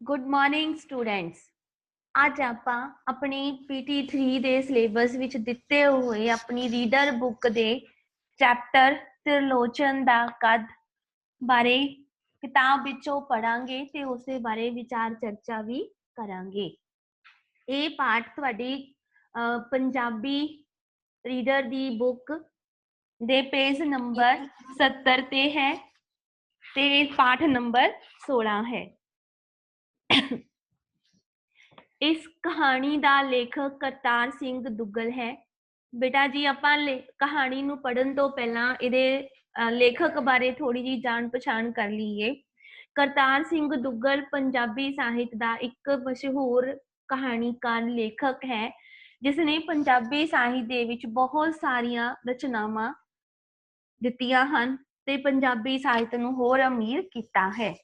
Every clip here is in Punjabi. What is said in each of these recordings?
ਗੁੱਡ ਮਾਰਨਿੰਗ ਸਟੂਡੈਂਟਸ ਅੱਜ ਆਪਾਂ ਆਪਣੀ PT3 ਦੇ ਸਿਲੇਬਸ ਵਿੱਚ ਦਿੱਤੇ ਹੋਏ ਆਪਣੀ ਰੀਡਰ ਬੁੱਕ ਦੇ ਚੈਪਟਰ ਤਿਰਲੋਚਨ ਦਾ ਕਦ ਬਾਰੇ ਕਿਤਾਬ ਵਿੱਚੋਂ ਪੜਾਂਗੇ ਤੇ ਉਸ ਬਾਰੇ ਵਿਚਾਰ ਚਰਚਾ ਵੀ ਕਰਾਂਗੇ। ਇਹ ਪਾਠ ਤੁਹਾਡੀ ਪੰਜਾਬੀ ਰੀਡਰ ਦੀ ਬੁੱਕ ਦੇ ਪੇਜ ਨੰਬਰ 70 ਤੇ ਹੈ ਤੇ ਪਾਠ ਨੰਬਰ 16 ਹੈ। ਇਸ ਕਹਾਣੀ ਦਾ ਲੇਖਕ ਕਰਤਾਰ ਸਿੰਘ ਦੁੱਗਲ ਹੈ। ਬੇਟਾ ਜੀ, ਆਪਾਂ ਲੇ- ਕਹਾਣੀ ਨੂੰ ਪੜਨ ਤੋਂ ਪਹਿਲਾਂ ਇਹਦੇ ਲੇਖਕ ਬਾਰੇ ਥੋੜੀ ਜੀ ਜਾਣ ਪਛਾਣ ਕਰ ਲਈਏ। ਕਰਤਾਰ ਸਿੰਘ ਦੁੱਗਲ ਪੰਜਾਬੀ ਸਾਹਿਤ ਦਾ ਇੱਕ ਮਸ਼ਹੂਰ ਕਹਾਣੀਕਾਰ ਲੇਖਕ ਹੈ ਜਿਸ ਨੇ ਪੰਜਾਬੀ ਸਾਹਿਤ ਦੇ ਵਿੱਚ ਬਹੁਤ ਸਾਰੀਆਂ ਰਚਨਾਵਾਂ ਦਿੱਤੀਆਂ ਹਨ ਤੇ ਪੰਜਾਬੀ ਸਾਹਿਤ ਨੂੰ ਹੋਰ ਅਮੀਰ ਕੀਤਾ ਹੈ।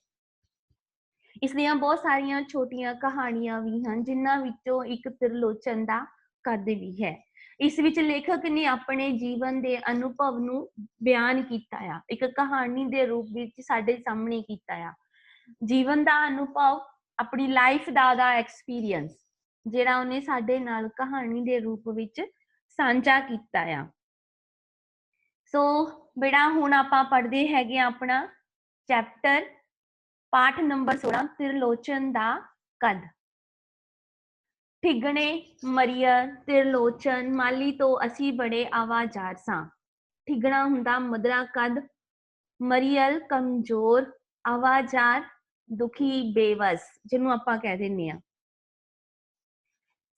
ਇਸ ਦੀਆਂ ਬਹੁਤ ਸਾਰੀਆਂ ਛੋਟੀਆਂ ਕਹਾਣੀਆਂ ਵੀ ਹਨ, ਜਿਨ੍ਹਾਂ ਵਿੱਚੋਂ ਇੱਕ ਤਿਰਲੋਚਨ ਦਾ ਕਦ ਵੀ ਹੈ। ਇਸ ਵਿੱਚ ਲੇਖਕ ਨੇ ਆਪਣੇ ਜੀਵਨ ਦੇ ਅਨੁਭਵ ਨੂੰ ਬਿਆਨ ਕੀਤਾ ਆ। ਇੱਕ ਕਹਾਣੀ ਦੇ ਰੂਪ ਵਿੱਚ ਸਾਡੇ ਸਾਹਮਣੇ ਕੀਤਾ ਆ। ਜੀਵਨ ਦਾ ਅਨੁਭਵ, ਆਪਣੀ ਲਾਈਫ ਦਾ ਦਾ ਐਕਸਪੀਰੀਅੰਸ ਜਿਹੜਾ ਉਹਨੇ ਸਾਡੇ ਨਾਲ ਕਹਾਣੀ ਦੇ ਰੂਪ ਵਿੱਚ ਸਾਂਝਾ ਕੀਤਾ ਆ। ਸੋ ਬੇੜਾ ਹੁਣ ਆਪਾਂ ਪੜ੍ਹਦੇ ਹੈਗੇ ਆ ਆਪਣਾ ਚੈਪਟਰ ਪਾਠ ਨੰਬਰ 16 ਤਿਰਲੋਚਨ ਦਾ ਕਦ? ਠਿਗਣੇ ਮਰੀਅਰ ਤਿਰਲੋਚਨ, ਮਾਲੀ ਤੋਂ ਅਸੀਂ ਬੜੇ ਆਵਾਜ਼ਾਰ ਸਾਂ। ਠਿਗਣਾ ਹੁੰਦਾ ਮਦਰਾ ਕਦ? ਮਰੀਅਲ ਕਮਜ਼ੋਰ, ਆਵਾਜ਼ਾਰ, ਦੁਖੀ, ਬੇਵਸ, ਜਿਹਨੂੰ ਆਪਾਂ ਕਹਿ ਦਿੰਨੇ ਆ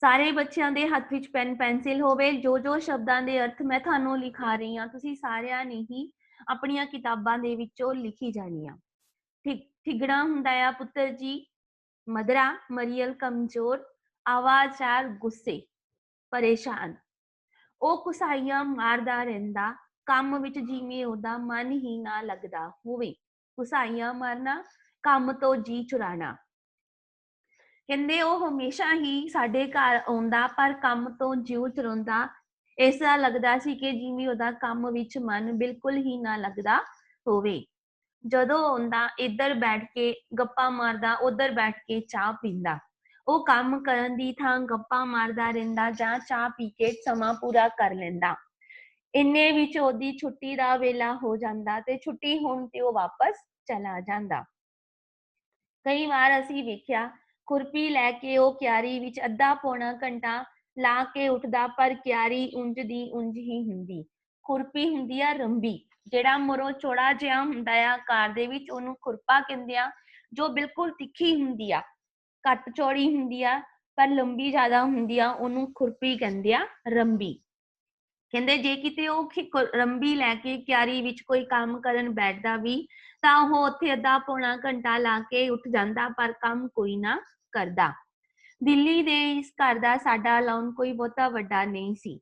ਸਾਰੇ ਬੱਚਿਆਂ ਦੇ ਹੱਥ ਵਿੱਚ ਪੈਨ, ਪੈਨਸਿਲ ਹੋਵੇ, ਜੋ ਜੋ ਸ਼ਬਦਾਂ ਦੇ ਅਰਥ ਮੈਂ ਤੁਹਾਨੂੰ ਲਿਖਾ ਰਹੀ ਹਾਂ, ਤੁਸੀਂ ਸਾਰਿਆਂ ਨੇ ਹੀ ਆਪਣੀਆਂ ਕਿਤਾਬਾਂ ਦੇ ਵਿੱਚੋਂ ਲਿਖੀ ਜਾਣੀ ਆ ਠਿ- ਹੁੰਦਾ ਆ ਪੁੱਤਰ ਜੀ ਮਦਰਾ ਮਰੀਅਲ ਕਮਜ਼ੋਰ ਆਵਾਜ਼ਾਰ ਗੁੱਸੇ ਪਰੇਸ਼ਾਨ ਉਹ ਕੁਸਾਈਆਂ ਮਾਰਦਾ ਰਹਿੰਦਾ ਕੰਮ ਵਿੱਚ ਜਿਵੇਂ ਉਹਦਾ ਮਨ ਹੀ ਨਾ ਲੱਗਦਾ ਹੋਵੇ ਕੁਸਾਈਆਂ ਮਾਰਨਾ ਕੰਮ ਤੋਂ ਜੀ ਚੁਰਾਣਾ ਕਹਿੰਦੇ ਉਹ ਹਮੇਸ਼ਾ ਹੀ ਸਾਡੇ ਘਰ ਆਉਂਦਾ ਪਰ ਕੰਮ ਤੋਂ ਜਿਉ ਚੁਰਾਉਂਦਾ ਇਸ ਤਰ੍ਹਾਂ ਲੱਗਦਾ ਸੀ ਕਿ ਜਿਵੇਂ ਉਹਦਾ ਕੰਮ ਵਿੱਚ ਮਨ ਬਿਲਕੁਲ ਹੀ ਨਾ ਲੱਗਦਾ ਹੋਵੇ ਜਦੋਂ ਆਉਂਦਾ, ਇੱਧਰ ਬੈਠ ਕੇ ਗੱਪਾਂ ਮਾਰਦਾ, ਉੱਧਰ ਬੈਠ ਕੇ ਚਾਹ ਪੀਂਦਾ। ਉਹ ਕੰਮ ਕਰਨ ਦੀ ਥਾਂ ਗੱਪਾਂ ਮਾਰਦਾ ਰਹਿੰਦਾ ਜਾਂ ਚਾਹ ਪੀ ਕੇ ਸਮਾਂ ਪੂਰਾ ਕਰ ਲੈਂਦਾ। ਇੰਨੇ ਵਿੱਚ ਉਹਦੀ ਛੁੱਟੀ ਦਾ ਵੇਲਾ ਹੋ ਜਾਂਦਾ ਤੇ ਛੁੱਟੀ ਹੋਣ ਤੇ ਉਹ ਵਾਪਸ ਚਲਾ ਜਾਂਦਾ। ਕਈ ਵਾਰ ਅਸੀਂ ਵੇਖਿਆ, ਖੁਰਪੀ ਲੈ ਕੇ ਉਹ ਕਿਆਰੀ ਵਿੱਚ ਅੱਧਾ ਪੌਣਾ ਘੰਟਾ ਲਾ ਕੇ ਉੱਠਦਾ, ਪਰ ਕਿਆਰੀ ਉਂਝ ਦੀ ਉਂਝ ਹੀ ਹੁੰਦੀ। ਖੁਰਪੀ ਹੁੰਦੀ ਆ ਰੰਬੀ। ਜਿਹੜਾ ਮਰੋ ਚੌੜਾ ਜਿਹਾ ਹੁੰਦਾ ਆ ਕਾਰ ਦੇ ਵਿੱਚ ਉਹਨੂੰ ਖੁਰਪਾ ਕਹਿੰਦੇ ਆ, ਜੋ ਬਿਲਕੁਲ ਤਿੱਖੀ ਹੁੰਦੀ ਆ, ਘੱਟ ਚੌੜੀ ਹੁੰਦੀ ਆ, ਪਰ ਲੰਬੀ ਜ਼ਿਆਦਾ ਹੁੰਦੀ ਆ, ਉਹਨੂੰ ਖੁਰਪੀ ਕਹਿੰਦੇ ਆ, ਰੰਬੀ। ਕਹਿੰਦੇ ਜੇ ਕਿਤੇ ਉਹ ਖਿ- ਰੰਬੀ ਲੈ ਕੇ ਕਿਆਰੀ ਵਿੱਚ ਕੋਈ ਕੰਮ ਕਰਨ ਬੈਠਦਾ ਵੀ, ਤਾਂ ਉਹ ਉੱਥੇ ਅੱਧਾ ਪੌਣਾ ਘੰਟਾ ਲਾ ਕੇ ਉੱਠ ਜਾਂਦਾ, ਪਰ ਕੰਮ ਕੋਈ ਨਾ ਕਰਦਾ। ਦਿੱਲੀ ਦੇ ਇਸ ਘਰ ਦਾ ਸਾਡਾ ਲਾਉਣ ਕੋਈ ਬਹੁਤਾ ਵੱਡਾ ਨਹੀਂ ਸੀ।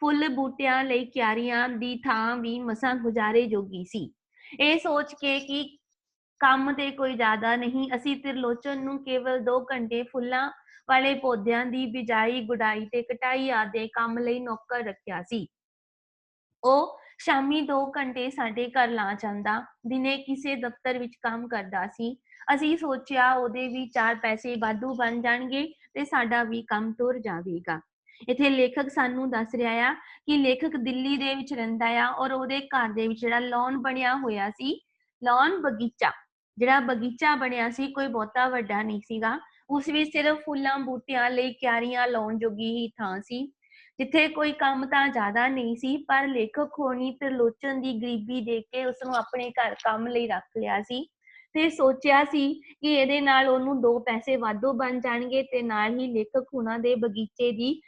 ਫੁੱਲ ਬੂਟਿਆਂ ਲਈ ਕਿਆਰੀਆਂ ਦੀ ਥਾਂ ਵੀ ਮਸਾਂ ਗੁਜ਼ਾਰੇ ਜੋਗੀ ਸੀ। ਇਹ ਸੋਚ ਕੇ ਕਿ ਕੰਮ ਤੇ ਕੋਈ ਜ਼ਿਆਦਾ ਨਹੀਂ, ਅਸੀਂ ਤਿਰਲੋਚਨ ਨੂੰ ਕੇਵਲ 2 ਘੰਟੇ ਫੁੱਲਾਂ ਵਾਲੇ ਪੌਦਿਆਂ ਦੀ ਬਿਜਾਈ, ਗੁਡਾਈ ਤੇ ਕਟਾਈ ਆਦਿ ਕੰਮ ਲਈ ਨੌਕਰ ਰੱਖਿਆ ਸੀ। ਉਹ ਸ਼ਾਮੀ 2 ਘੰਟੇ ਸਾਡੇ ਘਰ ਲਾ ਜਾਂਦਾ, ਦਿਨੇ ਕਿਸੇ ਦਫ਼ਤਰ ਵਿੱਚ ਕੰਮ ਕਰਦਾ ਸੀ। ਅਸੀਂ ਸੋਚਿਆ ਉਹਦੇ ਵੀ ਚਾਰ ਪੈਸੇ ਵਾਧੂ ਬਣ ਜਾਣਗੇ ਤੇ ਸਾਡਾ ਵੀ ਕੰਮ ਤੁਰ ਜਾਵੇਗਾ। ਇੱਥੇ ਲੇਖਕ ਸਾਨੂੰ ਦੱਸ ਰਿਹਾ ਆ ਕਿ ਲੇਖਕ ਦਿੱਲੀ ਦੇ ਵਿੱਚ ਰਹਿੰਦਾ ਆ ਔਰ ਉਹਦੇ ਘਰ ਦੇ ਵਿੱਚ ਜਿਹੜਾ ਲੌਨ ਬਣਿਆ ਹੋਇਆ ਸੀ ਲੌਨ ਬਗੀਚਾ, ਜਿਹੜਾ ਬਗੀਚਾ ਬਣਿਆ ਸੀ ਕੋਈ ਬਹੁਤਾ ਵੱਡਾ ਨਹੀਂ ਸੀਗਾ, ਉਸ ਵਿੱਚ ਸਿਰਫ ਫੁੱਲਾਂ ਬੂਟਿਆਂ ਲਈ ਕਿਆਰੀਆਂ ਲਾਉਣ ਜੋਗੀ ਹੀ ਥਾਂ ਸੀ, ਜਿੱਥੇ ਕੋਈ ਕੰਮ ਤਾਂ ਜ਼ਿਆਦਾ ਨਹੀਂ ਸੀ, ਪਰ ਲੇਖਕ ਹੋਣੀ ਤਿਰਲੋਚਨ ਦੀ ਗਰੀਬੀ ਦੇਖ ਕੇ ਉਸ ਨੂੰ ਆਪਣੇ ਘਰ ਕੰਮ ਲਈ ਰੱਖ ਲਿਆ ਸੀ ਤੇ ਸੋਚਿਆ ਸੀ ਕਿ ਇਹਦੇ ਨਾਲ ਉਹਨੂੰ ਦੋ ਪੈਸੇ ਵਾਧੂ ਬਣ ਜਾਣਗੇ ਤੇ ਨਾਲ ਹੀ ਲੇਖਕ ਉਹਨਾਂ ਦੇ ਬਗੀਚੇ ਦੀ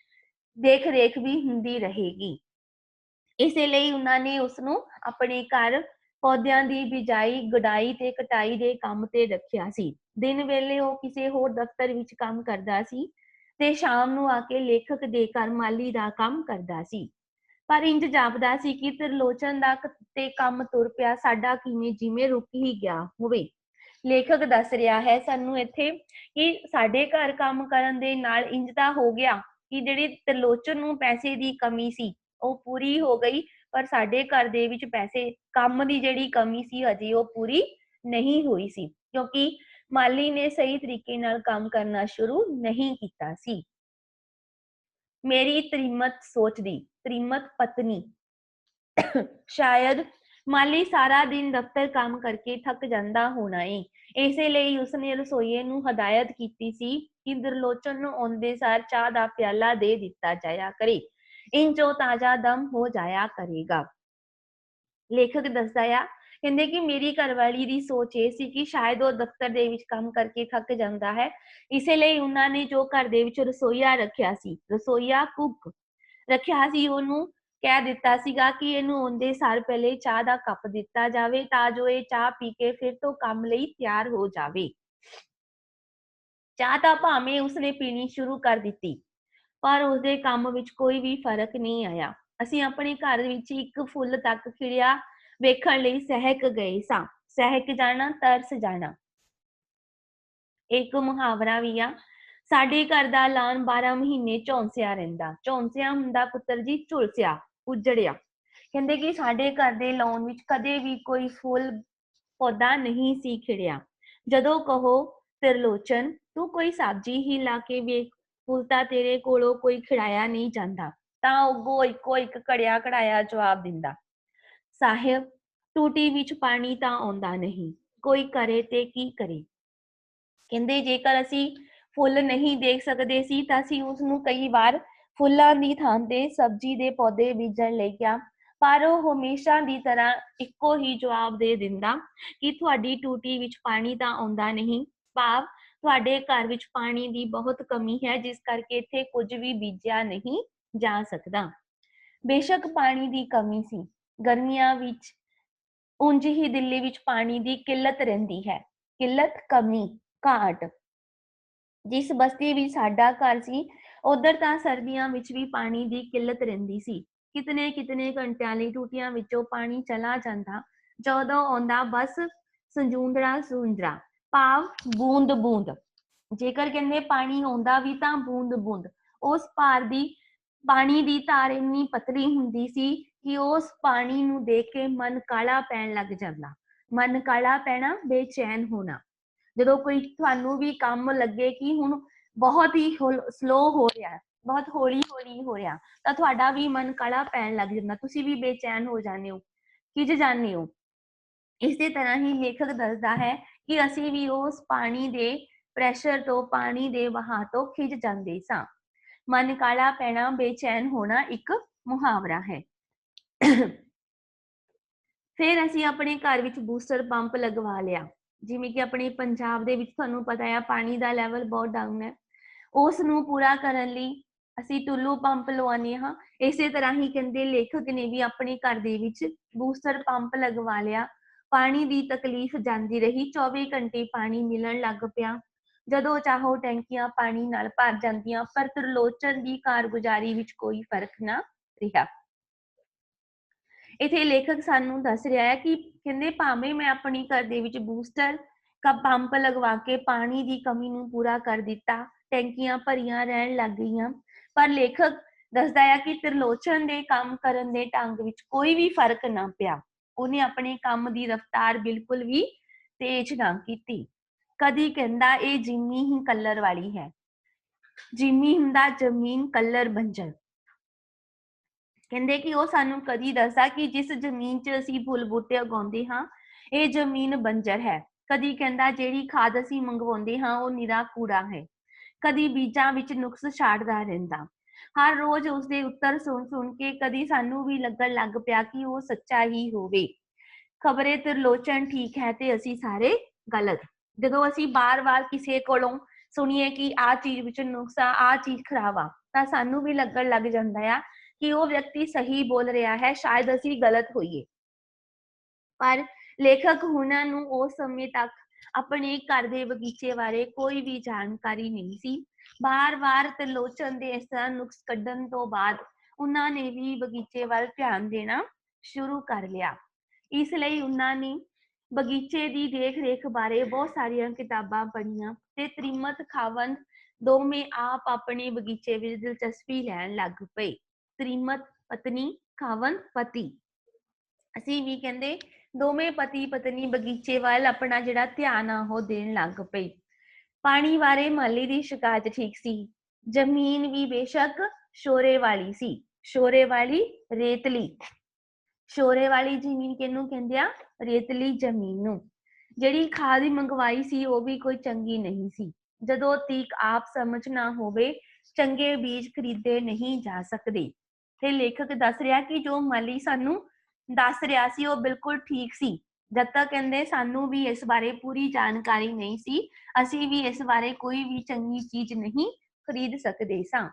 ਦੇਖ ਰੇਖ ਵੀ ਹੁੰਦੀ ਰਹੇਗੀ। ਇਸੇ ਲਈ ਉਹਨਾਂ ਨੇ ਉਸ ਨੂੰ ਆਪਣੇ ਘਰ ਪੌਦਿਆਂ ਦੀ ਬਿਜਾਈ, ਗੁਡਾਈ ਤੇ ਕਟਾਈ ਦੇ ਕੰਮ ਤੇ ਰੱਖਿਆ ਸੀ। ਦਿਨ ਵੇਲੇ ਉਹ ਕਿਸੇ ਹੋਰ ਦਫ਼ਤਰ ਵਿੱਚ ਕੰਮ ਕਰਦਾ ਸੀ ਤੇ ਸ਼ਾਮ ਨੂੰ ਆ ਕੇ ਲੇਖਕ ਦੇ ਘਰ ਮਾਲੀ ਦਾ ਕੰਮ ਕਰਦਾ ਸੀ। ਪਰ ਇੰਜ ਜਾਪਦਾ ਸੀ ਕਿ ਤਿਰਲੋਚਨ ਦਾ ਤੇ ਕੰਮ ਤੁਰ ਪਿਆ, ਸਾਡਾ ਕਿਵੇਂ ਜਿਵੇਂ ਰੁਕ ਹੀ ਗਿਆ ਹੋਵੇ। ਲੇਖਕ ਦੱਸ ਰਿਹਾ ਹੈ, ਸਾਨੂੰ ਇੱਥੇ ਕਿ ਸਾਡੇ ਘਰ ਕੰਮ ਕਰਨ ਦੇ ਨਾਲ ਇੰਜ ਤਾਂ ਹੋ ਗਿਆ ਕਿ ਜਿਹੜੀ ਤਿਰਲੋਚਨ ਨੂੰ ਪੈਸੇ ਦੀ ਕਮੀ ਸੀ, ਉਹ ਪੂਰੀ ਹੋ ਗਈ, ਪਰ ਸਾਡੇ ਘਰ ਦੇ ਵਿੱਚ ਪੈਸੇ, ਕੰਮ ਦੀ ਜਿਹੜੀ ਕਮੀ ਸੀ ਹਜੇ ਉਹ ਪੂਰੀ ਨਹੀਂ ਹੋਈ ਸੀ, ਕਿਉਂਕਿ ਮਾਲੀ ਨੇ ਸਹੀ ਤਰੀਕੇ ਨਾਲ ਕੰਮ ਕਰਨਾ ਸ਼ੁਰੂ ਨਹੀਂ ਕੀਤਾ ਸੀ। ਮੇਰੀ ਤ੍ਰਿਮਤ ਸੋਚਦੀ, ਤ੍ਰਿਮਤ ਪਤਨੀ, ਸ਼ਾਇਦ ਮਾਲੀ ਸਾਰਾ ਦਿਨ ਦਫ਼ਤਰ ਕੰਮ ਕਰਕੇ ਥੱਕ ਜਾਂਦਾ ਹੋਣਾ ਏ। ਇਸੇ ਲਈ ਉਸਨੇ ਰਸੋਈਏ ਨੂੰ ਹਦਾਇਤ ਕੀਤੀ ਸੀ ਕਿ ਦਰਲੋਚਨ ਨੂੰ ਆਉਂਦੇ ਸਾਰ ਚਾਹ ਦਾ ਪਿਆਲਾ ਦੇ ਦਿੱਤਾ ਜਾਇਆ ਕਰੇ। ਇੰਜੋ ਤਾਜ਼ਾ ਦਮ ਹੋ ਜਾਇਆ ਕਰੇਗਾ। ਲੇਖਕ ਦੱਸਦਾ ਆ ਕਹਿੰਦੇ ਕਿ ਮੇਰੀ ਘਰਵਾਲੀ ਦੀ ਸੋਚ ਇਹ ਸੀ ਕਿ ਸ਼ਾਇਦ ਉਹ ਦਫ਼ਤਰ ਦੇ ਵਿੱਚ ਕੰਮ ਕਰਕੇ ਥੱਕ ਜਾਂਦਾ ਹੈ। ਇਸੇ ਲਈ ਉਹਨਾਂ ਨੇ ਜੋ ਘਰ ਦੇ ਵਿੱਚ ਰਸੋਈਆ ਰੱਖਿਆ ਸੀ, ਰਸੋਈਆ ਕੁੱਕ ਰੱਖਿਆ ਸੀ, ਉਹਨੂੰ ਕਹਿ ਦਿੱਤਾ ਸੀਗਾ ਕਿ ਇਹਨੂੰ ਆਉਂਦੇ ਸਾਰ ਪਹਿਲੇ ਚਾਹ ਦਾ ਕੱਪ ਦਿੱਤਾ ਜਾਵੇ ਤਾਂ ਜੋ ਇਹ ਚਾਹ ਪੀ ਕੇ ਫਿਰ ਤੋਂ ਕੰਮ ਲਈ ਤਿਆਰ ਹੋ ਜਾਵੇ। ਚਾਹ ਤਾਂ ਭਾਵੇਂ ਉਸਨੇ ਪੀਣੀ ਸ਼ੁਰੂ ਕਰ ਦਿੱਤੀ, ਪਰ ਉਸਦੇ ਕੰਮ ਵਿੱਚ ਕੋਈ ਵੀ ਫ਼ਰਕ ਨਹੀਂ ਆਇਆ। ਅਸੀਂ ਆਪਣੇ ਘਰ ਵਿੱਚ ਇੱਕ ਫੁੱਲ ਤੱਕ ਖਿੜਿਆ ਵੇਖਣ ਲਈ ਸਹਿਕ ਗਏ ਸਾਂ। ਸਹਿਕ ਜਾਣਾ, ਤਰਸ ਜਾਣਾ। ਇੱਕ ਮੁਹਾਵਰਾ ਵੀ ਆ, ਸਾਡੇ ਘਰ ਦਾ ਲਾਨ 12 ਮਹੀਨੇ ਝੌਂਸਿਆ ਰਹਿੰਦਾ। ਝੌਂਸਿਆ ਹੁੰਦਾ ਪੁੱਤਰ ਜੀ ਝੁਲਸਿਆ, ਉਜੜਿਆ। ਕਹਿੰਦੇ ਕਿ ਸਾਡੇ ਘਰ ਦੇ ਲਾਉਣ ਵਿੱਚ ਕਦੇ ਵੀ ਕੋਈ ਫੁੱਲ, ਪੌਦਾ ਨਹੀਂ ਸੀ ਖਿੜਿਆ। ਜਦੋਂ ਕਹੋ, ਤਿਰਲੋਚਨ ਤੂੰ ਕੋਈ ਸਬਜ਼ੀ ਹੀ ਲਾ ਕੇ ਵੇਖ ਫੁੱਲ ਤੇਰੇ ਕੋਲੋਂ ਕੋਈ ਖਿੜਾਇਆ ਨਹੀਂ ਜਾਂਦਾ। ਤਾਂ ਉਹ ਇੱਕੋ ਇੱਕ ਕੜਿਆ ਕੜਾਇਆ ਜਵਾਬ ਦਿੰਦਾ, ਸਾਹਿਬ, ਟੂਟੀ ਵਿੱਚ ਪਾਣੀ ਤਾਂ ਆਉਂਦਾ ਨਹੀਂ, ਕੋਈ ਕਰੇ ਤੇ ਕੀ ਕਰੇ? ਕਹਿੰਦੇ, ਜੇਕਰ ਅਸੀਂ ਫੁੱਲ ਨਹੀਂ ਦੇਖ ਸਕਦੇ ਸੀ, ਤਾਂ ਅਸੀਂ ਉਸ ਨੂੰ ਕਈ ਵਾਰ ਫੁੱਲਾਂ ਦੀ ਥਾਂ ਤੇ ਸਬਜ਼ੀ ਦੇ ਪੌਦੇ ਬੀਜਣ ਲਈ ਕਿਹਾ। ਪਰ ਉਹ ਹਮੇਸ਼ਾ ਦੀ ਤਰ੍ਹਾਂ ਇੱਕੋ ਹੀ ਜਵਾਬ ਦੇ ਦਿੰਦਾ ਕਿ ਤੁਹਾਡੀ ਟੂਟੀ ਵਿੱਚ ਪਾਣੀ ਤਾਂ ਆਉਂਦਾ ਨਹੀਂ। ਭਾਵ ਤੁਹਾਡੇ ਘਰ ਵਿੱਚ ਪਾਣੀ ਦੀ ਬਹੁਤ ਕਮੀ ਹੈ, ਜਿਸ ਕਰਕੇ ਇੱਥੇ ਕੁਝ ਵੀ ਬੀਜਿਆ ਨਹੀਂ ਜਾ ਸਕਦਾ। ਬੇਸ਼ੱਕ ਪਾਣੀ ਦੀ ਕਮੀ ਸੀ। ਗਰਮੀਆਂ ਵਿੱਚ, ਉਂਝ ਹੀ ਦਿੱਲੀ ਵਿੱਚ ਪਾਣੀ ਦੀ ਕਿੱਲਤ ਰਹਿੰਦੀ ਹੈ। ਕਿੱਲਤ, ਕਮੀ, ਘਾਟ। ਜਿਸ ਬਸਤੀ ਵਿੱਚ ਸਾਡਾ ਘਰ ਸੀ, ਉਧਰ ਤਾਂ ਸਰਦੀਆਂ ਵਿੱਚ ਵੀ ਪਾਣੀ ਦੀ ਕਿੱਲਤ ਰਹਿੰਦੀ ਸੀ। ਕਿਤਨੇ ਕਿਤਨੇ ਘੰਟਿਆਂ ਲਈ ਟੂਟੀਆਂ ਵਿੱਚੋਂ ਪਾਣੀ ਚਲਾ ਜਾਂਦਾ, ਜਦੋਂ ਆਉਂਦਾ ਬਸ ਸੰਜੂੰਦੜਾ ਸੁੰਦਰਾ ਭਾਵ ਬੂੰਦ ਬੂੰਦ। ਜੇਕਰ ਕਹਿੰਦੇ ਪਾਣੀ ਆਉਂਦਾ ਵੀ ਤਾਂ ਬੂੰਦ ਬੂੰਦ। ਉਸ ਪਾਰ ਦੀ, ਪਾਣੀ ਦੀ ਧਾਰ ਇੰਨੀ ਪਤਲੀ ਹੁੰਦੀ ਸੀ ਕਿ ਉਸ ਪਾਣੀ ਨੂੰ ਦੇਖ ਕੇ ਮਨ ਕਾਲਾ ਪੈਣ ਲੱਗ ਜਾਂਦਾ। ਮਨ ਕਾਲਾ ਪੈਣਾ ਬੇਚੈਨ ਹੋਣਾ। ਜਦੋਂ ਕੋਈ ਤੁਹਾਨੂੰ ਵੀ ਕੰਮ ਲੱਗੇ ਕਿ ਹੁਣ ਬਹੁਤ ਹੀ ਸਲੋ ਹੋ ਰਿਹਾ, ਬਹੁਤ ਹੌਲੀ ਹੌਲੀ ਹੋ ਰਿਹਾ, ਤਾਂ ਤੁਹਾਡਾ ਵੀ ਮਨ ਕਾਲਾ ਪੈਣ ਲੱਗ ਜਾਂਦਾ। ਤੁਸੀਂ ਵੀ ਬੇਚੈਨ ਹੋ ਜਾਂਦੇ ਹੋ ਖਿਜ ਜਾਂਦੇ ਹੋ। ਇਸੇ ਤਰ੍ਹਾਂ ਹੀ ਲੇਖਕ ਦੱਸਦਾ ਹੈ ਕਿ ਅਸੀਂ ਵੀ ਉਸ ਪਾਣੀ ਦੇ ਪ੍ਰੈਸ਼ਰ ਤੋਂ, ਪਾਣੀ ਦੇ ਵਹਾਅ ਤੋਂ ਖਿਜ ਜਾਂਦੇ ਸਾਂ। ਮਨ ਕਾਲਾ ਪੈਣਾ ਬੇਚੈਨ ਹੋਣਾ ਇੱਕ ਮੁਹਾਵਰਾ ਹੈ। ਫਿਰ ਅਸੀਂ ਆਪਣੇ ਘਰ ਵਿੱਚ ਬੂਸਟਰ ਪੰਪ ਲਗਵਾ ਲਿਆ। ਜਿਵੇਂ ਕਿ ਆਪਣੇ ਪੰਜਾਬ ਦੇ ਵਿੱਚ ਤੁਹਾਨੂੰ ਪਤਾ ਹੈ, ਪਾਣੀ ਦਾ ਲੈਵਲ ਬਹੁਤ ਡਾਊਨ ਹੈ। ਉਸ ਨੂੰ ਪੂਰਾ ਕਰਨ ਲਈ ਅਸੀਂ ਟੁੱਲੂ ਪੰਪ ਲਵਾਉਂਦੇ ਹਾਂ। ਇਸੇ ਤਰ੍ਹਾਂ ਹੀ ਕਹਿੰਦੇ ਲੇਖਕ ਨੇ ਵੀ ਆਪਣੇ ਘਰ ਦੇ ਵਿੱਚ ਬੂਸਟਰ ਪੰਪ ਲਗਵਾ ਲਿਆ। ਪਾਣੀ ਦੀ ਤਕਲੀਫ ਜਾਂਦੀ ਰਹੀ। 24 ਘੰਟੇ ਪਾਣੀ ਮਿਲਣ ਲੱਗ ਪਿਆ। ਜਦੋਂ ਚਾਹੋ ਟੈਂਕੀਆਂ ਪਾਣੀ ਨਾਲ ਭਰ ਜਾਂਦੀਆਂ, ਪਰ ਤਰਲੋਚਨ ਦੀ ਕਾਰਗੁਜ਼ਾਰੀ ਵਿੱਚ ਕੋਈ ਫ਼ਰਕ ਨਾ ਰਿਹਾ। ਇਥੇ ਲੇਖਕ ਸਾਨੂੰ ਦੱਸ ਰਿਹਾ ਹੈ ਕਿ ਕਹਿੰਦੇ, ਭਾਵੇਂ ਮੈਂ ਆਪਣੀ ਘਰ ਦੇ ਵਿੱਚ ਬੂਸਟਰ ਕਾ ਪੰਪ ਲਗਵਾ ਕੇ ਪਾਣੀ ਦੀ ਕਮੀ ਨੂੰ ਪੂਰਾ ਕਰ ਦਿੱਤਾ, ਟੈਂਕੀਆਂ ਭਰੀਆਂ ਰਹਿਣ ਲੱਗ ਗਈਆਂ, ਪਰ ਲੇਖਕ ਦੱਸਦਾ ਹੈ ਕਿ ਤਿਰਲੋਚਨ ਦੇ ਕੰਮ ਕਰਨ ਦੇ ਢੰਗ ਵਿੱਚ ਕੋਈ ਵੀ ਫ਼ਰਕ ਨਾ ਪਿਆ। ਉਹਨੇ ਆਪਣੇ ਕੰਮ ਦੀ ਰਫ਼ਤਾਰ ਬਿਲਕੁਲ ਵੀ ਤੇਜ਼ ਨਾ ਕੀਤੀ। ਕਦੀ ਕਹਿੰਦਾ, ਇਹ ਜਿੰਮੀ ਹੀ ਕਲਰ ਵਾਲੀ ਹੈ। ਜਿੰਮੀ ਹੁੰਦਾ ਜ਼ਮੀਨ ਕਲਰ ਬੰਜਰ ਕਹਿੰਦੇ ਕਿ ਉਹ ਸਾਨੂੰ ਕਦੀ ਦੱਸਦਾ ਕਿ ਜਿਸ ਜ਼ਮੀਨ 'ਚ ਅਸੀਂ ਫੁੱਲ ਬੂਟੇ ਉਗਾਉਂਦੇ ਹਾਂ, ਇਹ ਜ਼ਮੀਨ ਬੰਜਰ ਹੈ। ਕਦੀ ਕਹਿੰਦਾ, ਜਿਹੜੀ ਖਾਦ ਅਸੀਂ ਮੰਗਵਾਉਂਦੇ ਹਾਂ, ਉਹ ਨਿਰਾ ਕੂੜਾ ਹੈ। ਕਦੀ ਬੀਜਾਂ ਵਿੱਚ ਨੁਕਸ ਛਾੜਦਾ ਰਹਿੰਦਾ। ਹਰ ਰੋਜ਼ ਉਸਦੇ ਉੱਤਰ ਸੁਣ ਸੁਣ ਕੇ ਕਦੀ ਸਾਨੂੰ ਵੀ ਲੱਗਣ ਲੱਗ ਪਿਆ ਕਿ ਉਹ ਸੱਚਾ ਹੀ ਹੋਵੇ। ਖਬਰੇ ਤਿਰਲੋਚਨ ਠੀਕ ਹੈ ਤੇ ਅਸੀਂ ਸਾਰੇ ਗਲਤ। ਜਦੋਂ ਅਸੀਂ ਬਾਰ-ਬਾਰ ਕਿਸੇ ਕੋਲੋਂ ਸੁਣੀਏ ਕਿ ਆ ਚੀਜ਼ ਵਿੱਚ ਨੁਕਸ ਆ ਆ ਚੀਜ਼ ਖਰਾਬ ਆ, ਤਾਂ ਸਾਨੂੰ ਵੀ ਲੱਗਣ ਲੱਗ ਜਾਂਦਾ ਆ ਕਿ ਉਹ ਵਿਅਕਤੀ ਸਹੀ ਬੋਲ ਰਿਹਾ ਹੈ, ਸ਼ਾਇਦ ਅਸੀਂ ਗਲਤ ਹੋਈਏ। ਪਰ ਲੇਖਕ ਹੁਣਾਂ ਨੂੰ ਉਸ ਸਮੇਂ ਤੱਕ ਆਪਣੇ ਘਰ ਦੇ ਬਗੀਚੇ ਬਾਰੇ ਕੋਈ ਵੀ ਜਾਣਕਾਰੀ ਨਹੀਂ ਸੀ। ਬਾਰ-ਬਾਰ ਤਿਰਲੋਚਨ ਦੇ ਇਸ ਤਰ੍ਹਾਂ ਨੁਕਸ ਕੱਢਣ ਤੋਂ ਬਾਅਦ ਉਹਨਾਂ ਨੇ ਵੀ ਬਗੀਚੇ ਵੱਲ ਧਿਆਨ ਦੇਣਾ ਸ਼ੁਰੂ ਕਰ ਲਿਆ। ਇਸ ਲਈ ਉਹਨਾਂ ਨੇ ਬਗੀਚੇ ਦੀ ਦੇਖ-ਰੇਖ ਬਾਰੇ ਬਹੁਤ ਸਾਰੀਆਂ ਕਿਤਾਬਾਂ ਪੜ੍ਹੀਆਂ ਤੇ ਤ੍ਰਿਮਤ ਖਾਵਨ ਦੋਵੇਂ ਆਪ ਆਪਣੇ ਬਗੀਚੇ ਵਿੱਚ ਦਿਲਚਸਪੀ ਲੈਣ ਲੱਗ ਪਏ। ਤ੍ਰਿਮਤ ਪਤਨੀ ਖਾਵਨ ਪਤੀ। ਅਸੀਂ ਵੀ ਕਹਿੰਦੇ ਦੋਵੇਂ ਪਤੀ ਪਤਨੀ ਬਗੀਚੇ ਵੱਲ ਆਪਣਾ ਜਿਹੜਾ ਧਿਆਨ ਆ ਉਹ ਦੇਣ ਲੱਗ ਪਏ। ਪਾਣੀ ਬਾਰੇ ਮਾਲੀ ਦੀ ਸ਼ਿਕਾਇਤ ਠੀਕ ਸੀ। ਜ਼ਮੀਨ ਵੀ ਬੇਸ਼ੱਕ ਸ਼ੋਰੇ ਵਾਲੀ ਸੀ। ਸ਼ੋਰੇ ਵਾਲੀ ਰੇਤਲੀ। ਸ਼ੋਰੇ ਵਾਲੀ ਜ਼ਮੀਨ ਕਿਹਨੂੰ ਕਹਿੰਦੇ ਆ? ਰੇਤਲੀ ਜ਼ਮੀਨ ਨੂੰ। ਜਿਹੜੀ ਖਾਦ ਮੰਗਵਾਈ ਸੀ ਉਹ ਵੀ ਕੋਈ ਚੰਗੀ ਨਹੀਂ ਸੀ। ਜਦੋਂ ਤੀਕ ਆਪ ਸਮਝ ਨਾ ਹੋਵੇ, ਚੰਗੇ ਬੀਜ ਖਰੀਦੇ ਨਹੀਂ ਜਾ ਸਕਦੇ। ਤੇ ਲੇਖਕ ਦੱਸ ਰਿਹਾ ਕਿ ਜੋ ਮਾਲੀ ਸਾਨੂੰ ਦੱਸ ਰਿਹਾ ਸੀ, ਉਹ ਬਿਲਕੁਲ ਠੀਕ ਸੀ। ਜਦ ਤੱਕ ਕਹਿੰਦੇ ਸਾਨੂੰ ਵੀ ਇਸ ਬਾਰੇ ਪੂਰੀ ਜਾਣਕਾਰੀ ਨਹੀਂ ਸੀ, ਅਸੀਂ ਵੀ ਇਸ ਬਾਰੇ ਕੋਈ ਵੀ ਚੰਗੀ ਚੀਜ਼ ਨਹੀਂ ਖਰੀਦ ਸਕਦੇ ਸਾਂ।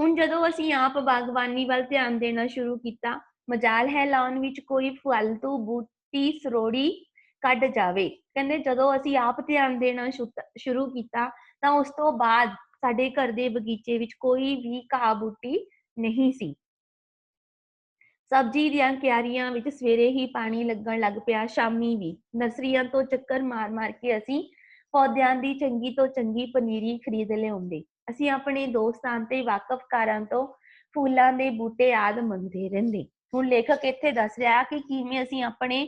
ਹੁਣ ਜਦੋਂ ਅਸੀਂ ਆਪ ਬਾਗਬਾਨੀ ਵੱਲ ਧਿਆਨ ਦੇਣਾ ਸ਼ੁਰੂ ਕੀਤਾ, ਮਜਾਲ ਹੈ ਲਾਉਣ ਵਿੱਚ ਕੋਈ ਫਾਲਤੂ ਬੂਟੀ ਸਰੋੜੀ ਕੱਢ ਜਾਵੇ। ਕਹਿੰਦੇ ਜਦੋਂ ਅਸੀਂ ਆਪ ਧਿਆਨ ਦੇਣਾ ਸ਼ੁਰੂ ਕੀਤਾ, ਤਾਂ ਉਸ ਤੋਂ ਬਾਅਦ ਸਾਡੇ ਘਰ ਦੇ ਬਗੀਚੇ ਵਿੱਚ ਕੋਈ ਵੀ ਘਾਹ ਬੂਟੀ ਨਹੀਂ ਸੀ। ਸਬਜ਼ੀ ਦੀਆਂ ਕਿਆਰੀਆਂ ਵਿੱਚ ਸਵੇਰੇ ਹੀ ਪਾਣੀ ਲੱਗਣ ਲੱਗ ਪਿਆ, ਸ਼ਾਮੀ ਵੀ। ਨਰਸਰੀਆਂ ਤੋਂ ਚੱਕਰ ਮਾਰ-ਮਾਰ ਕੇ ਅਸੀਂ ਪੌਦਿਆਂ ਦੀ ਚੰਗੀ ਤੋਂ ਚੰਗੀ ਪਨੀਰੀ ਖਰੀਦ ਲਿਆਉਂਦੇ। ਅਸੀਂ ਆਪਣੇ ਦੋਸਤਾਂ ਤੇ ਵਾਕਫਕਾਰਾਂ ਤੋਂ ਫੁੱਲਾਂ ਦੇ ਬੂਟੇ ਆਦ ਮੰਗਦੇ ਰਹਿੰਦੇ। ਹੁਣ ਲੇਖਕ ਇੱਥੇ ਦੱਸ ਰਿਹਾ ਕਿ ਕਿਵੇਂ ਅਸੀਂ ਆਪਣੇ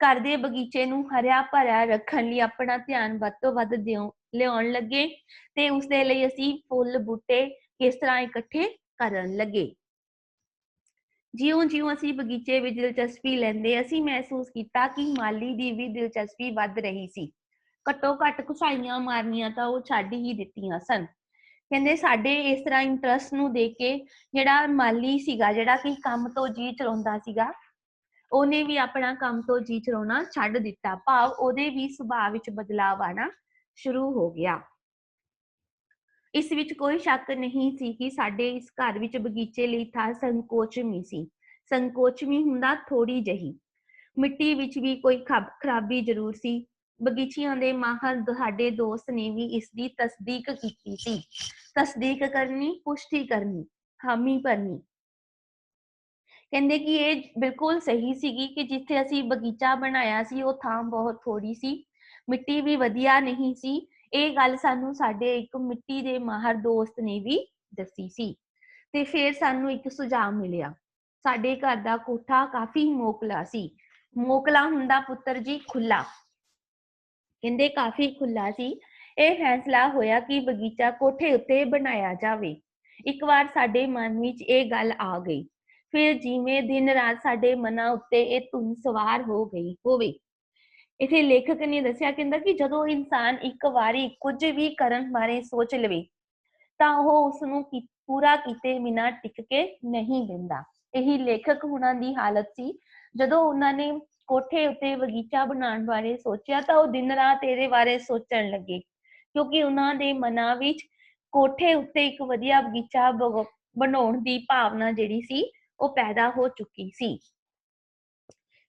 ਘਰ ਦੇ ਬਗੀਚੇ ਨੂੰ ਹਰਿਆ ਭਰਿਆ ਰੱਖਣ ਲਈ ਆਪਣਾ ਧਿਆਨ ਵੱਧ ਤੋਂ ਵੱਧ ਦਿਓ, ਲਿਆਉਣ ਲੱਗੇ ਤੇ ਉਸ ਦੇ ਲਈ ਅਸੀਂ ਫੁੱਲ, ਬੂਟੇ ਕਿਸ ਤਰ੍ਹਾਂ ਇਕੱਠੇ ਕਰਨ ਲੱਗੇ। ਜਿਉਂ-ਜਿਉਂ ਅਸੀਂ ਬਗੀਚੇ ਵਿੱਚ ਦਿਲਚਸਪੀ ਲੈਂਦੇ ਅਸੀਂ ਮਹਿਸੂਸ ਕੀਤਾ ਕਿ ਮਾਲੀ ਦੀ ਵੀ ਦਿਲਚਸਪੀ ਵੱਧ ਰਹੀ ਸੀ। ਘੱਟੋ ਘੱਟ ਕੁਸਾਈਆਂ ਮਾਰਨੀਆਂ ਤਾਂ ਉਹ ਛੱਡ ਹੀ ਦਿੱਤੀਆਂ ਸਨ। ਕਹਿੰਦੇ ਸਾਡੇ ਇਸ ਤਰ੍ਹਾਂ ਇੰਟਰਸਟ ਨੂੰ ਦੇਖ ਕੇ ਜਿਹੜਾ ਮਾਲੀ ਸੀਗਾ, ਜਿਹੜਾ ਕਿ ਕੰਮ ਤੋਂ ਜੀ ਚਲਾਉਂਦਾ ਸੀਗਾ, ਉਹਨੇ ਵੀ ਆਪਣਾ ਕੰਮ ਤੋਂ ਜੀ ਚਲਾਉਣਾ ਛੱਡ ਦਿੱਤਾ। ਭਾਵ ਉਹਦੇ ਵੀ ਸੁਭਾਅ ਵਿੱਚ ਬਦਲਾਅ ਆਣਾ ਸ਼ੁਰੂ ਹੋ ਗਿਆ। ਇਸ ਵਿੱਚ ਕੋਈ ਸ਼ੱਕ ਨਹੀਂ ਸੀ ਕਿ ਸਾਡੇ ਇਸ ਘਰ ਵਿੱਚ ਬਗੀਚੇ ਲਈ ਥਾਂ ਸੰਕੋਚਮੀ ਸੀ। ਸੰਕੋਚਮੀ ਹੁੰਦਾ ਥੋੜੀ ਜਹੀ। ਮਿੱਟੀ ਵਿੱਚ ਵੀ ਕੋਈ ਖਰਾਬੀ ਜ਼ਰੂਰ ਸੀ। ਬਗੀਚੀਆਂ ਦੇ ਮਾਹਰ ਸਾਡੇ ਦੋਸਤ ਨੇ ਵੀ ਇਸ ਦੀ ਤਸਦੀਕ ਕੀਤੀ ਸੀ। ਤਸਦੀਕ ਕਰਨੀ, ਪੁਸ਼ਟੀ ਕਰਨੀ, ਹਾਮੀ ਭਰਨੀ। ਕਹਿੰਦੇ ਕਿ ਇਹ ਬਿਲਕੁਲ ਸਹੀ ਸੀਗੀ ਕਿ ਜਿੱਥੇ ਅਸੀਂ ਬਗੀਚਾ ਬਣਾਇਆ ਸੀ, ਉਹ ਥਾਂ ਬਹੁਤ ਥੋੜੀ ਸੀ। ਮਿੱਟੀ ਵੀ ਵਧੀਆ ਨਹੀਂ ਸੀ। ਇਹ ਗੱਲ ਸਾਨੂੰ ਸਾਡੇ ਇੱਕ ਮਿੱਟੀ ਦੇ ਮਾਹਰ ਦੋਸਤ ਨੇ ਵੀ ਦੱਸੀ ਸੀ। ਤੇ ਫਿਰ ਸਾਨੂੰ ਇੱਕ ਸੁਝਾਅ ਮਿਲਿਆ। ਸਾਡੇ ਘਰ ਦਾ ਕੋਠਾ ਕਾਫੀ ਮੋਕਲਾ ਸੀ। ਮੋਕਲਾ ਹੁੰਦਾ ਪੁੱਤਰ ਜੀ ਖੁੱਲਾ ਕਹਿੰਦੇ ਕਾਫੀ ਖੁੱਲਾ ਸੀ। ਇਹ ਫੈਸਲਾ ਹੋਇਆ ਕਿ ਬਗੀਚਾ ਕੋਠੇ ਉੱਤੇ ਬਣਾਇਆ ਜਾਵੇ। ਇੱਕ ਵਾਰ ਸਾਡੇ ਮਨ ਵਿੱਚ ਇਹ ਗੱਲ ਆ ਗਈ। ਫਿਰ ਜਿਵੇਂ ਦਿਨ ਰਾਤ ਸਾਡੇ ਮਨਾਂ ਉੱਤੇ ਇਹ ਧੁਨ ਸਵਾਰ ਹੋ ਗਈ ਹੋਵੇ। ਇਥੇ ਲੇਖਕ ਨੇ ਦੱਸਿਆ, ਕਹਿੰਦਾ ਕਿ ਜਦੋਂ ਇਨਸਾਨ ਇੱਕ ਵਾਰੀ ਕੁਝ ਵੀ ਕਰਨ ਬਾਰੇ ਸੋਚ ਲਵੇ, ਤਾਂ ਉਹ ਉਸ ਨੂੰ ਪੂਰਾ ਕੀਤੇ ਬਿਨਾ ਟਿਕ ਕੇ ਨਹੀਂ ਦਿੰਦਾ। ਇਹੀ ਲੇਖਕ ਹੁਣਾਂ ਦੀ ਹਾਲਤ ਸੀ। ਜਦੋਂ ਉਹਨਾਂ ਨੇ ਕੋਠੇ ਉੱਤੇ ਬਗੀਚਾ ਬਣਾਉਣ ਬਾਰੇ ਸੋਚਿਆ, ਤਾਂ ਉਹ ਦਿਨ ਰਾਤ ਇਹਦੇ ਬਾਰੇ ਸੋਚਣ ਲੱਗੇ। ਕਿਉਂਕਿ ਉਹਨਾਂ ਦੇ ਮਨਾਂ ਵਿੱਚ ਕੋਠੇ ਉੱਤੇ ਇੱਕ ਵਧੀਆ ਬਗੀਚਾ ਬਣਾਉਣ ਦੀ ਭਾਵਨਾ ਜਿਹੜੀ ਸੀ, ਉਹ ਪੈਦਾ ਹੋ ਚੁੱਕੀ ਸੀ।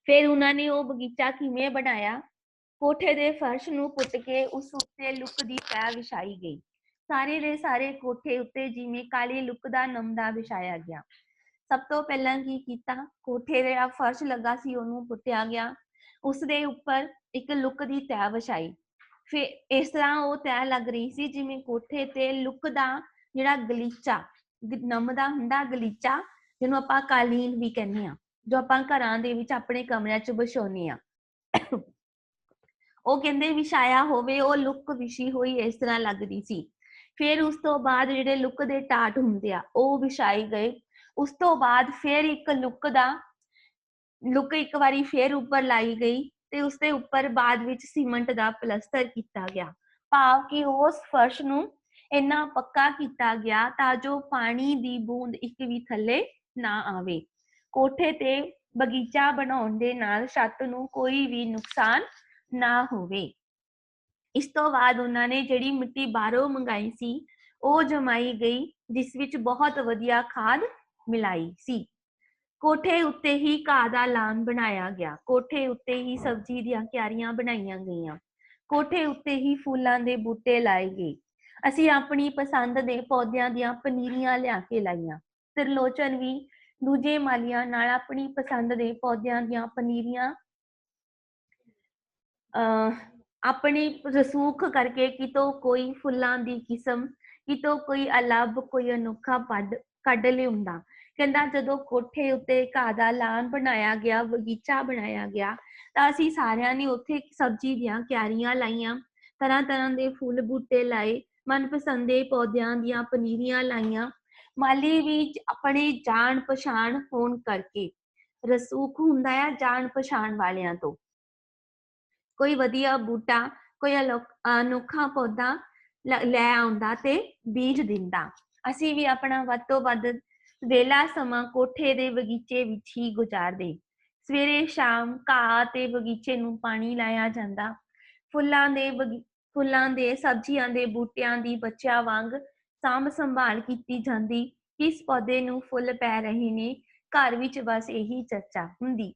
ਫਿਰ ਉਹਨਾਂ ਨੇ ਉਹ ਬਗੀਚਾ ਕਿਵੇਂ ਬਣਾਇਆ? ਕੋਠੇ ਦੇ ਫਰਸ਼ ਨੂੰ ਪੁੱਟ ਕੇ ਉਸ ਉੱਤੇ ਲੁੱਕ ਦੀ ਪੈ ਵਿਛਾਈ ਗਈ। ਸਾਰੇ ਦੇ ਸਾਰੇ ਕੋਠੇ ਉੱਤੇ ਜਿਵੇਂ ਕਾਲੀ ਲੁੱਕ ਦਾ ਨਮਦਾ ਵਿਛਾਇਆ ਗਿਆ। ਸਭ ਤੋਂ ਪਹਿਲਾਂ ਕੀ ਕੀਤਾ? ਕੋਠੇ ਦੇ ਆ ਫਰਸ਼ ਲੱਗਾ ਸੀ, ਉਹਨੂੰ ਪੁੱਟਿਆ ਗਿਆ। ਉਸ ਦੇ ਉੱਪਰ ਇੱਕ ਲੁੱਕ ਦੀ ਤੈ ਵਿਛਾਈ। ਫਿਰ ਇਸ ਤਰ੍ਹਾਂ ਉਹ ਤੈ ਲੱਗ ਰਹੀ ਸੀ ਜਿਵੇਂ ਕੋਠੇ ਤੇ ਲੁੱਕ ਦਾ ਜਿਹੜਾ ਗਲੀਚਾ, ਨਮਦਾ ਹੁੰਦਾ ਗਲੀਚਾ, ਜਿਹਨੂੰ ਆਪਾਂ ਕਾਲੀਨ ਵੀ ਕਹਿੰਦੇ ਆ ਜੋ ਆਪਾਂ ਘਰਾਂ ਦੇ ਵਿੱਚ ਆਪਣੇ ਕਮਰਿਆਂ 'ਚ ਵਿਛਾਉਨੇ ਆ ਉਹ ਕਹਿੰਦੇ ਵਿਛਾਇਆ ਹੋਵੇ, ਉਹ ਲੁੱਕ ਵਿਛੀ ਹੋਈ ਇਸ ਤਰ੍ਹਾਂ ਲੱਗਦੀ ਸੀ। ਫਿਰ ਉਸ ਤੋਂ ਬਾਅਦ ਜਿਹੜੇ ਲੁੱਕ ਦੇ ਟਾਟ ਹੁੰਦੇ ਆ, ਉਹ ਵਿਛਾਈ ਗਏ। ਉਸ ਤੋਂ ਬਾਅਦ ਫਿਰ ਇੱਕ ਲੁੱਕ ਦਾ ਲੁੱਕ ਇੱਕ ਵਾਰੀ ਫਿਰ ਉੱਪਰ ਲਾਈ ਗਈ ਤੇ ਉਸ ਦੇ ਉੱਪਰ ਬਾਅਦ ਵਿੱਚ ਸੀਮੈਂਟ ਦਾ ਪਲਸਤਰ ਕੀਤਾ ਗਿਆ। ਭਾਵ ਕਿ ਉਸ ਫਰਸ਼ ਨੂੰ ਇੰਨਾ ਪੱਕਾ ਕੀਤਾ ਗਿਆ ਤਾਂ ਜੋ ਪਾਣੀ ਦੀ ਬੂੰਦ ਇੱਕ ਵੀ ਥੱਲੇ ਨਾ ਆਵੇ। ਕੋਠੇ ਤੇ ਬਗੀਚਾ ਬਣਾਉਣ ਦੇ ਨਾਲ ਛੱਤ ਨੂੰ ਕੋਈ ਵੀ ਨੁਕਸਾਨ ਨਾ ਹੋਵੇ। ਇਸ ਤੋਂ ਬਾਅਦ ਉਹਨਾਂ ਨੇ ਜਿਹੜੀ ਮਿੱਟੀ ਬਾਹਰੋਂ ਮੰਗਾਈ ਸੀ, ਉਹ ਜਮਾਈ ਗਈ, ਜਿਸ ਵਿੱਚ ਬਹੁਤ ਵਧੀਆ ਖਾਦ ਮਿਲਾਈ ਸੀ। ਕੋਠੇ ਉੱਤੇ ਹੀ ਘਾਹ ਦਾ ਲਾਨ ਬਣਾਇਆ ਗਿਆ। ਕੋਠੇ ਉੱਤੇ ਹੀ ਸਬਜ਼ੀ ਦੀਆਂ ਕਿਆਰੀਆਂ ਬਣਾਈਆਂ ਗਈਆਂ। ਕੋਠੇ ਉੱਤੇ ਹੀ ਫੁੱਲਾਂ ਦੇ ਬੂਟੇ ਲਾਏ ਗਏ। ਅਸੀਂ ਆਪਣੀ ਪਸੰਦ ਦੇ ਪੌਦਿਆਂ ਦੀਆਂ ਪਨੀਰੀਆਂ ਲਿਆ ਕੇ ਲਾਈਆਂ। ਤਿਰਲੋਚਨ ਵੀ ਦੂਜੇ ਮਾਲੀਆਂ ਨਾਲ ਆਪਣੀ ਪਸੰਦ ਦੇ ਪੌਦਿਆਂ ਦੀਆਂ ਪਨੀਰੀਆਂ ਆਪਣੀ ਰਸੂਖ ਕਰਕੇ ਕਿਤੋਂ ਕੋਈ ਫੁੱਲਾਂ ਦੀ ਕਿਸਮ, ਕਿਤੋਂ ਕੋਈ ਅਲੱਭ ਕੋਈ ਅਨੋਖਾ ਪੱਦ ਕੱਢ ਲਿਉਂਦਾ ਕਹਿੰਦਾ ਜਦੋਂ ਕੋਠੇ ਉੱਤੇ ਘਾਹ ਦਾ ਲਾਨ ਬਣਾਇਆ ਗਿਆ, ਬਗੀਚਾ ਬਣਾਇਆ ਗਿਆ, ਤਾਂ ਅਸੀਂ ਸਾਰਿਆਂ ਨੇ ਉੱਥੇ ਸਬਜ਼ੀ ਦੀਆਂ ਕਿਆਰੀਆਂ ਲਾਈਆਂ ਤਰ੍ਹਾਂ ਤਰ੍ਹਾਂ ਦੇ ਫੁੱਲ ਬੂਟੇ ਲਾਏ, ਮਨਪਸੰਦ ਦੇ ਪੌਦਿਆਂ ਦੀਆਂ ਪਨੀਰੀਆਂ ਲਾਈਆਂ ਮਾਲੀ ਵੀ ਆਪਣੇ ਜਾਣ ਪਛਾਣ ਹੋਣ ਕਰਕੇ ਰਸੂਖ ਹੁੰਦਾ ਆ ਜਾਣ ਪਛਾਣ ਵਾਲਿਆਂ ਤੋਂ। ਕੋਈ ਵਧੀਆ ਬੂਟਾ, ਕੋਈ ਅਨੋਖਾ ਪੌਦਾ ਲੈ ਆਉਂਦਾ ਤੇ ਬੀਜ ਦਿੰਦਾ। ਅਸੀਂ ਵੀ ਆਪਣਾ ਵੱਧ ਤੋਂ ਵੱਧ ਵੇਲਾ ਸਮਾਂ ਕੋਠੇ ਦੇ ਬਗੀਚੇ ਵਿੱਚ ਹੀ ਗੁਜ਼ਾਰਦੇ। ਸਵੇਰੇ ਸ਼ਾਮ ਘਾਹ ਤੇ ਬਗੀਚੇ ਨੂੰ ਪਾਣੀ ਲਾਇਆ ਜਾਂਦਾ। ਫੁੱਲਾਂ ਦੇ ਫੁੱਲਾਂ ਦੇ, ਸਬਜ਼ੀਆਂ ਦੇ ਬੂਟਿਆਂ ਦੀ ਬੱਚਿਆਂ ਵਾਂਗ ਸਾਂਭ ਸੰਭਾਲ ਕੀਤੀ ਜਾਂਦੀ ਕਿਸ ਪੌਦੇ ਨੂੰ ਫੁੱਲ ਪੈ ਰਹੇ ਨੇ, ਘਰ ਵਿੱਚ ਬਸ ਇਹੀ ਚਰਚਾ ਹੁੰਦੀ।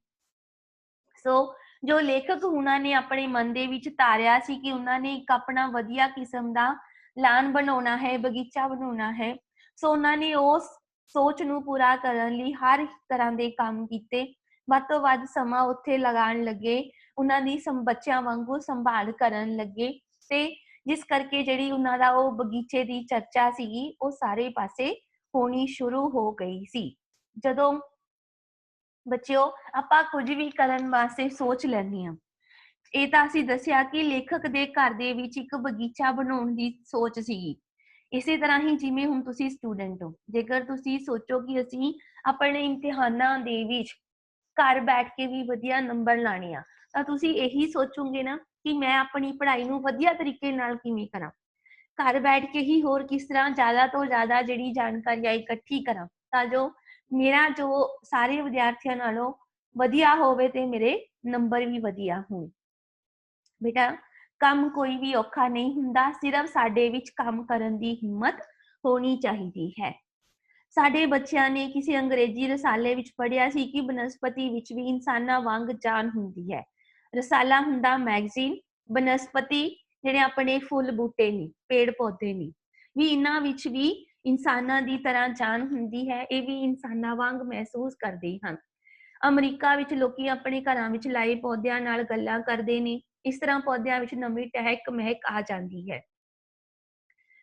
ਸੋ, ਜੋ ਲੇਖਕ ਉਹਨਾਂ ਨੇ ਆਪਣੇ ਮਨ ਦੇ ਵਿੱਚ ਤਾਰਿਆ ਸੀ ਕਿ ਉਹਨਾਂ ਨੇ ਇੱਕ ਆਪਣਾ ਵਧੀਆ ਕਿਸਮ ਦਾ ਲਾਨ ਬਣਾਉਣਾ ਹੈ, ਬਗੀਚਾ ਬਣਾਉਣਾ ਹੈ, ਸੋ ਉਹਨਾਂ ਨੇ ਉਸ ਸੋਚ ਨੂੰ ਪੂਰਾ ਕਰਨ ਲਈ ਹਰ ਤਰ੍ਹਾਂ ਦੇ ਕੰਮ ਕੀਤੇ। ਵੱਧ ਤੋਂ ਵੱਧ ਸਮਾਂ ਉੱਥੇ ਲਗਾਉਣ ਲੱਗੇ, ਉਹਨਾਂ ਦੀ ਸੰ, ਬੱਚਿਆਂ ਵਾਂਗੂ ਸੰਭਾਲ ਕਰਨ ਲੱਗੇ ਤੇ ਜਿਸ ਕਰਕੇ ਜਿਹੜੀ ਉਹਨਾਂ ਦਾ ਉਹ ਬਗੀਚੇ ਦੀ ਚਰਚਾ ਸੀਗੀ, ਉਹ ਸਾਰੇ ਪਾਸੇ ਹੋਣੀ ਸ਼ੁਰੂ ਹੋ ਗਈ ਸੀ। ਜਦੋਂ ਬੱਚਿਓ, ਆਪਾਂ ਕੁਝ ਵੀ ਕਰਨ ਵਾਸਤੇ ਸੋਚ ਲੈਂਦੇ ਆ ਇਹ ਤਾਂ ਅਸੀਂ ਦੱਸਿਆ ਕਿ ਲੇਖਕ ਦੇ ਘਰ ਦੇ ਵਿੱਚ ਇੱਕ ਬਗੀਚਾ ਬਣਾਉਣ ਦੀ ਸੋਚ ਸੀਗੀ। ਇਸੇ ਤਰ੍ਹਾਂ ਹੀ ਜਿਵੇਂ ਹੁਣ ਤੁਸੀਂ ਸਟੂਡੈਂਟ ਹੋ, ਜੇਕਰ ਤੁਸੀਂ ਸੋਚੋ ਕਿ ਅਸੀਂ ਆਪਣੇ ਇਮਤਿਹਾਨਾਂ ਦੇ ਵਿੱਚ ਘਰ ਬੈਠ ਕੇ ਵੀ ਵਧੀਆ ਨੰਬਰ ਲਾਣੇ ਆ, ਤਾਂ ਤੁਸੀਂ ਇਹੀ ਸੋਚੋਗੇ ਨਾ ਕਿ ਮੈਂ ਆਪਣੀ ਪੜ੍ਹਾਈ ਨੂੰ ਵਧੀਆ ਤਰੀਕੇ ਨਾਲ ਕਿਵੇਂ ਕਰਾਂ? ਘਰ ਬੈਠ ਕੇ ਹੀ ਹੋਰ ਕਿਸ ਤਰ੍ਹਾਂ ਜ਼ਿਆਦਾ ਤੋਂ ਜ਼ਿਆਦਾ ਜਿਹੜੀ ਜਾਣਕਾਰੀ ਆ ਇਕੱਠੀ ਕਰਾਂ ਤਾਂ ਜੋ ਮੇਰਾ ਜੋ ਸਾਰੇ ਵਿਦਿਆਰਥੀਆਂ ਨਾਲੋਂ ਵਧੀਆ ਹੋਵੇ ਤੇ ਮੇਰੇ ਨੰਬਰ ਵੀ ਵਧੀਆ ਹੋਣ। ਬੇਟਾ, ਕੰਮ ਕੋਈ ਵੀ ਔਖਾ ਨਹੀਂ ਹੁੰਦਾ, ਸਿਰਫ ਸਾਡੇ ਵਿੱਚ ਕੰਮ ਕਰਨ ਦੀ ਹਿੰਮਤ ਹੋਣੀ ਚਾਹੀਦੀ ਹੈ। ਸਾਡੇ ਬੱਚਿਆਂ ਨੇ ਕਿਸੇ ਅੰਗਰੇਜ਼ੀ ਰਸਾਲੇ ਵਿੱਚ ਪੜ੍ਹਿਆ ਸੀ ਕਿ ਬਨਸਪਤੀ ਵਿੱਚ ਵੀ ਇਨਸਾਨਾਂ ਵਾਂਗ ਜਾਨ ਹੁੰਦੀ ਹੈ। ਰਸਾਲਾ ਹੁੰਦਾ ਮੈਗਜ਼ੀਨ, ਬਨਸਪਤੀ, ਜਿਹੜੇ ਆਪਣੇ ਫੁੱਲ ਬੂਟੇ ਨੇ, ਪੇੜ ਪੌਦੇ ਨੇ। ਵੀ ਇਹਨਾਂ ਵਿੱਚ ਵੀ ਇਨਸਾਨਾਂ ਦੀ ਤਰ੍ਹਾਂ ਜਾਨ ਹੁੰਦੀ ਹੈ, ਇਹ ਵੀ ਇਨਸਾਨਾਂ ਵਾਂਗ ਮਹਿਸੂਸ ਕਰਦੇ ਹਨ। ਅਮਰੀਕਾ ਵਿੱਚ ਲੋਕੀ ਆਪਣੇ ਘਰਾਂ ਵਿੱਚ ਲਾਏ ਪੌਦਿਆਂ ਨਾਲ ਗੱਲਾਂ ਕਰਦੇ ਨੇ, ਇਸ ਤਰ੍ਹਾਂ ਪੌਦਿਆਂ ਵਿੱਚ ਨਵੀਂ ਟਹਿਕ ਮਹਿਕ ਆ ਜਾਂਦੀ ਹੈ।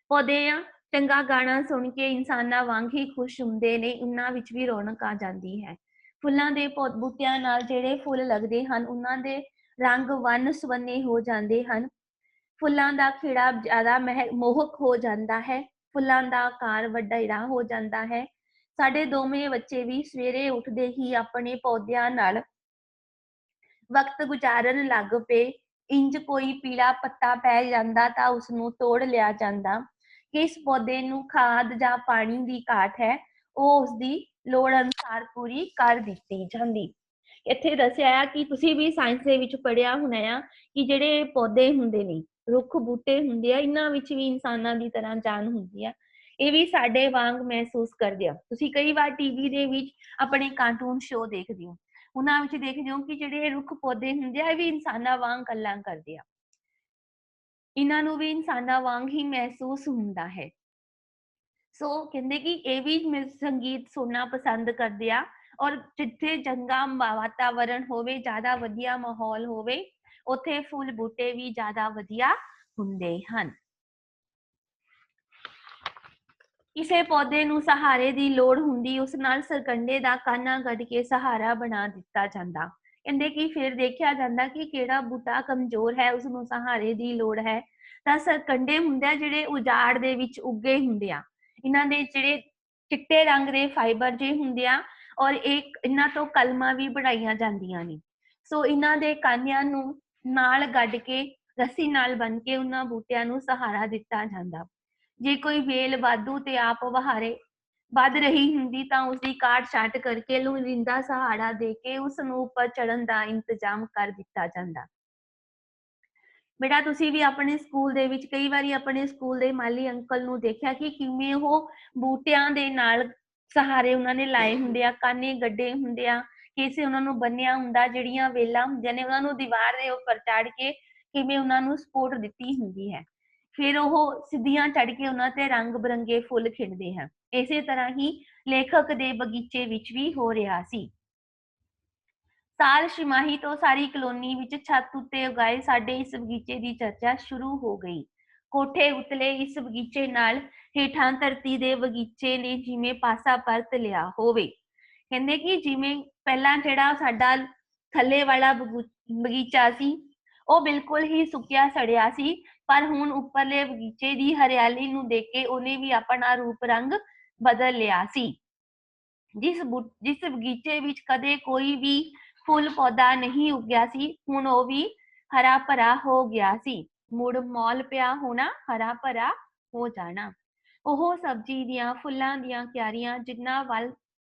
ਪੌਦਿਆਂ ਚੰਗਾ ਗਾਣਾ ਸੁਣ ਕੇ ਇਨਸਾਨਾਂ ਵਾਂਗ ਹੀ ਖੁਸ਼ ਹੁੰਦੇ ਨੇ, ਉਹਨਾਂ ਵਿੱਚ ਵੀ ਰੌਣਕ ਆ ਜਾਂਦੀ ਹੈ। ਫੁੱਲਾਂ ਦੇ ਬੂਟਿਆਂ ਨਾਲ ਜਿਹੜੇ ਫੁੱਲ ਲੱਗਦੇ ਹਨ, ਉਹਨਾਂ ਦੇ ਰੰਗ ਵੰਨ ਸਵੰਨੇ ਹੋ ਜਾਂਦੇ ਹਨ। ਫੁੱਲਾਂ ਦਾ ਖਿੜਾ ਜ਼ਿਆਦਾ ਮੋਹਕ ਹੋ ਜਾਂਦਾ ਹੈ। ਫੁੱਲਾਂ ਦਾ ਆਕਾਰ ਵੱਡਾ ਹੋ ਜਾਂਦਾ ਹੈ। ਸਾਡੇ ਦੋਵੇਂ ਬੱਚੇ ਵੀ ਸਵੇਰੇ ਉੱਠਦੇ ਹੀ ਆਪਣੇ ਪੌਦਿਆਂ ਨਾਲ ਵਕਤ ਗੁਜ਼ਾਰਨ ਲੱਗ ਪਏ। ਇੰਜ ਕੋਈ ਪੀਲਾ ਪੱਤਾ ਪੈ ਜਾਂਦਾ ਤਾਂ ਉਸ ਨੂੰ ਤੋੜ ਲਿਆ ਜਾਂਦਾ। ਕਿਸ ਪੌਦੇ ਨੂੰ ਖਾਦ ਜਾਂ ਪਾਣੀ ਦੀ ਘਾਟ ਹੈ, ਉਹ ਉਸ ਦੀ ਲੋੜ ਅਨੁਸਾਰ ਪੂਰੀ ਕਰ ਦਿੱਤੀ ਜਾਂਦੀ। ਇੱਥੇ ਦੱਸਿਆ ਆ ਕਿ ਤੁਸੀਂ ਵੀ ਸਾਇੰਸ ਦੇ ਵਿੱਚ ਪੜਿਆ ਹੋਣਾ ਆ ਕਿ ਜਿਹੜੇ ਪੌਦੇ ਹੁੰਦੇ ਨੇ, ਰੁੱਖ ਬੂਟੇ ਹੁੰਦੇ ਆ, ਇਹਨਾਂ ਵਿੱਚ ਵੀ ਇਨਸਾਨਾਂ ਦੀ ਤਰ੍ਹਾਂ ਜਾਨ ਹੁੰਦੀ ਆ। ਇਹ ਵੀ ਸਾਡੇ ਵਾਂਗ ਮਹਿਸੂਸ ਕਰਦੇ ਆ। ਤੁਸੀਂ ਕਈ ਵਾਰ ਟੀਵੀ ਦੇ ਵਿੱਚ ਆਪਣੇ ਕਾਰਟੂਨ ਸ਼ੋਅ ਦੇਖਦੇ ਹੋ। ਉਹਨਾਂ ਵਿੱਚ ਦੇਖਦੇ ਹੋ ਕਿ ਜਿਹੜੇ ਰੁੱਖ ਪੌਦੇ ਹੁੰਦੇ ਆ, ਇਹ ਵੀ ਇਨਸਾਨਾਂ ਵਾਂਗ ਗੱਲਾਂ ਕਰਦੇ ਆ। ਇਹਨਾਂ ਨੂੰ ਵੀ ਇਨਸਾਨਾਂ ਵਾਂਗ ਹੀ ਮਹਿਸੂਸ ਹੁੰਦਾ ਹੈ। ਸੋ ਕਹਿੰਦੇ ਕਿ ਇਹ ਵੀ ਸੰਗੀਤ ਸੁਣਨਾ ਪਸੰਦ ਕਰਦੇ ਆ। ਔਰ ਜਿੱਥੇ ਚੰਗਾ ਵਾਤਾਵਰਣ ਹੋਵੇ, ਜ਼ਿਆਦਾ ਵਧੀਆ ਮਾਹੌਲ ਹੋਵੇ, ਉੱਥੇ ਫੁੱਲ ਬੂਟੇ ਵੀ ਜ਼ਿਆਦਾ ਵਧੀਆ ਹੁੰਦੇ ਹਨ। ਕਿਸੇ ਪੌਦੇ ਨੂੰ ਸਹਾਰੇ ਦੀ ਲੋੜ ਹੁੰਦੀ, ਉਸ ਨਾਲ ਸਰਕੰਡੇ ਦਾ ਕਾਨਾ ਕੱਢ ਕੇ ਸਹਾਰਾ ਬਣਾ ਦਿੱਤਾ ਜਾਂਦਾ। ਕਹਿੰਦੇ ਕਿ ਫਿਰ ਦੇਖਿਆ ਜਾਂਦਾ ਕਿ ਕਿਹੜਾ ਬੂਟਾ ਕਮਜ਼ੋਰ ਹੈ, ਉਸ ਨੂੰ ਸਹਾਰੇ ਦੀ ਲੋੜ ਹੈ। ਤਾਂ ਸਰਕੰਡੇ ਹੁੰਦੇ ਆ ਜਿਹੜੇ ਉਜਾੜ ਦੇ ਵਿੱਚ ਉੱਗੇ ਹੁੰਦੇ ਆ। ਇਹਨਾਂ ਦੇ ਜਿਹੜੇ ਚਿੱਟੇ ਰੰਗ ਦੇ ਫਾਈਬਰ ਜੇ ਹੁੰਦੇ ਆ ਔਰ ਇੱਕ ਇਹਨਾਂ ਤੋਂ ਕਲਮਾਂ ਵੀ ਬਣਾਈਆਂ ਜਾਂਦੀਆਂ ਨੇ। ਸੋ ਇਹਨਾਂ ਦੇ ਕਾਨਿਆਂ ਨੂੰ ਨਾਲ ਗੱਡ ਕੇ, ਰੱਸੀ ਨਾਲ ਬੰਨ ਕੇ ਉਹਨਾਂ ਬੂਟਿਆਂ ਨੂੰ ਸਹਾਰਾ ਦਿੱਤਾ ਜਾਂਦਾ। ਜੇ ਕੋਈ ਵੇਲ ਵਾਧੂ ਤੇ ਆਪ ਵਹਾਰੇ ਵੱਧ ਰਹੀ ਹੁੰਦੀ ਤਾਂ ਉਸ ਦੀ ਕਾਟ ਛਾਟ ਕਰਕੇ ਰਿੰਦਾ ਸਹਾਰਾ ਦੇ ਕੇ ਉਸ ਨੂੰ ਉੱਪਰ ਚੜਨ ਦਾ ਇੰਤਜ਼ਾਮ ਕਰ ਦਿੱਤਾ ਜਾਂਦਾ। ਬੇਟਾ, ਤੁਸੀਂ ਵੀ ਆਪਣੇ ਸਕੂਲ ਦੇ ਵਿੱਚ ਕਈ ਵਾਰੀ ਆਪਣੇ ਸਕੂਲ ਦੇ ਮਾਲੀ ਅੰਕਲ ਨੂੰ ਦੇਖਿਆ ਕਿ ਕਿਵੇਂ ਉਹ ਬੂਟਿਆਂ ਦੇ ਨਾਲ ਸਹਾਰੇ ਉਹਨਾਂ ਨੇ ਲਾਏ ਹੁੰਦੇ ਆ, ਕਾਨੇ ਗੱਡੇ ਹੁੰਦੇ ਆ ਕਿਸੇ ਉਹਨਾਂ ਨੂੰ ਬੰਨਿਆ ਹੁੰਦਾ, ਜਿਹੜੀਆਂ ਵੇਲਾਂ ਹੁੰਦੀਆਂ ਨੇ, ਉਹਨਾਂ ਨੂੰ ਦੀਵਾਰ ਦੇ ਉੱਪਰ ਚੜ ਕੇ ਕਿਵੇਂ ਉਹਨਾਂ ਨੂੰ ਸਪੋਰਟ ਦਿੱਤੀ ਹੁੰਦੀ ਹੈ। ਫਿਰ ਉਹ ਸਿੱਧੀਆਂ ਚੜ ਕੇ ਉਹਨਾਂ ਤੇ ਰੰਗ ਬਰੰਗੇ ਫੁੱਲ ਖਿੜਦੇ ਹਨ। ਇਸੇ ਤਰ੍ਹਾਂ ਹੀ ਲੇਖਕ ਦੇ ਬਗੀਚੇ ਵਿੱਚ ਵੀ ਹੋ ਰਿਹਾ ਸੀ। ਸਾਲ ਸ਼ਿਮਾਹੀ ਤੋਂ ਸਾਰੀ ਕਲੋਨੀ ਵਿੱਚ ਛੱਤ ਉੱਤੇ ਉਗਾਏ ਸਾਡੇ ਇਸ ਬਗੀਚੇ ਦੀ ਚਰਚਾ ਸ਼ੁਰੂ ਹੋ ਗਈ। ਕੋਠੇ ਉਤਲੇ ਇਸ ਬਗੀਚੇ ਨਾਲ ਹੇਠਾਂ ਧਰਤੀ ਦੇ ਬਗੀਚੇ ਨੇ ਜਿਵੇਂ ਪਾਸਾ ਪਰਤ ਲਿਆ ਹੋਵੇ। ਕਹਿੰਦੇ ਕਿ ਜਿਵੇਂ ਪਹਿਲਾਂ ਜਿਹੜਾ ਸਾਡਾ ਥੱਲੇ ਵਾਲਾ ਬਗੀਚਾ ਸੀ, ਉਹ ਬਿਲਕੁਲ ਹੀ ਸੁੱਕਿਆ ਸੜਿਆ ਸੀ, ਪਰ ਹੁਣ ਉੱਪਰਲੇ ਬਗੀਚੇ ਦੀ ਹਰਿਆਲੀ ਨੂੰ ਦੇਖ ਕੇ ਉਹਨੇ ਵੀ ਆਪਣਾ ਰੂਪ ਰੰਗ ਬਦਲ ਲਿਆ ਸੀ। ਜਿਸ ਜਿਸ ਬਗੀਚੇ ਵਿੱਚ ਕਦੇ ਕੋਈ ਵੀ ਫੁੱਲ ਪੌਦਾ ਨਹੀਂ ਉੱਗਿਆ ਸੀ, ਹੁਣ ਉਹ ਵੀ ਹਰਾ ਭਰਾ ਹੋ ਗਿਆ ਸੀ। ਮੁੜ ਮੌਲ ਪਿਆ ਹੋਣਾ, ਹਰਾ ਭਰਾ ਹੋ ਜਾਣਾ। ਉਹ ਸਬਜ਼ੀ ਦੀਆਂ ਫੁੱਲਾਂ ਦੀਆਂ ਕਿਆਰੀਆਂ ਜਿੰਨਾ ਵੱਲ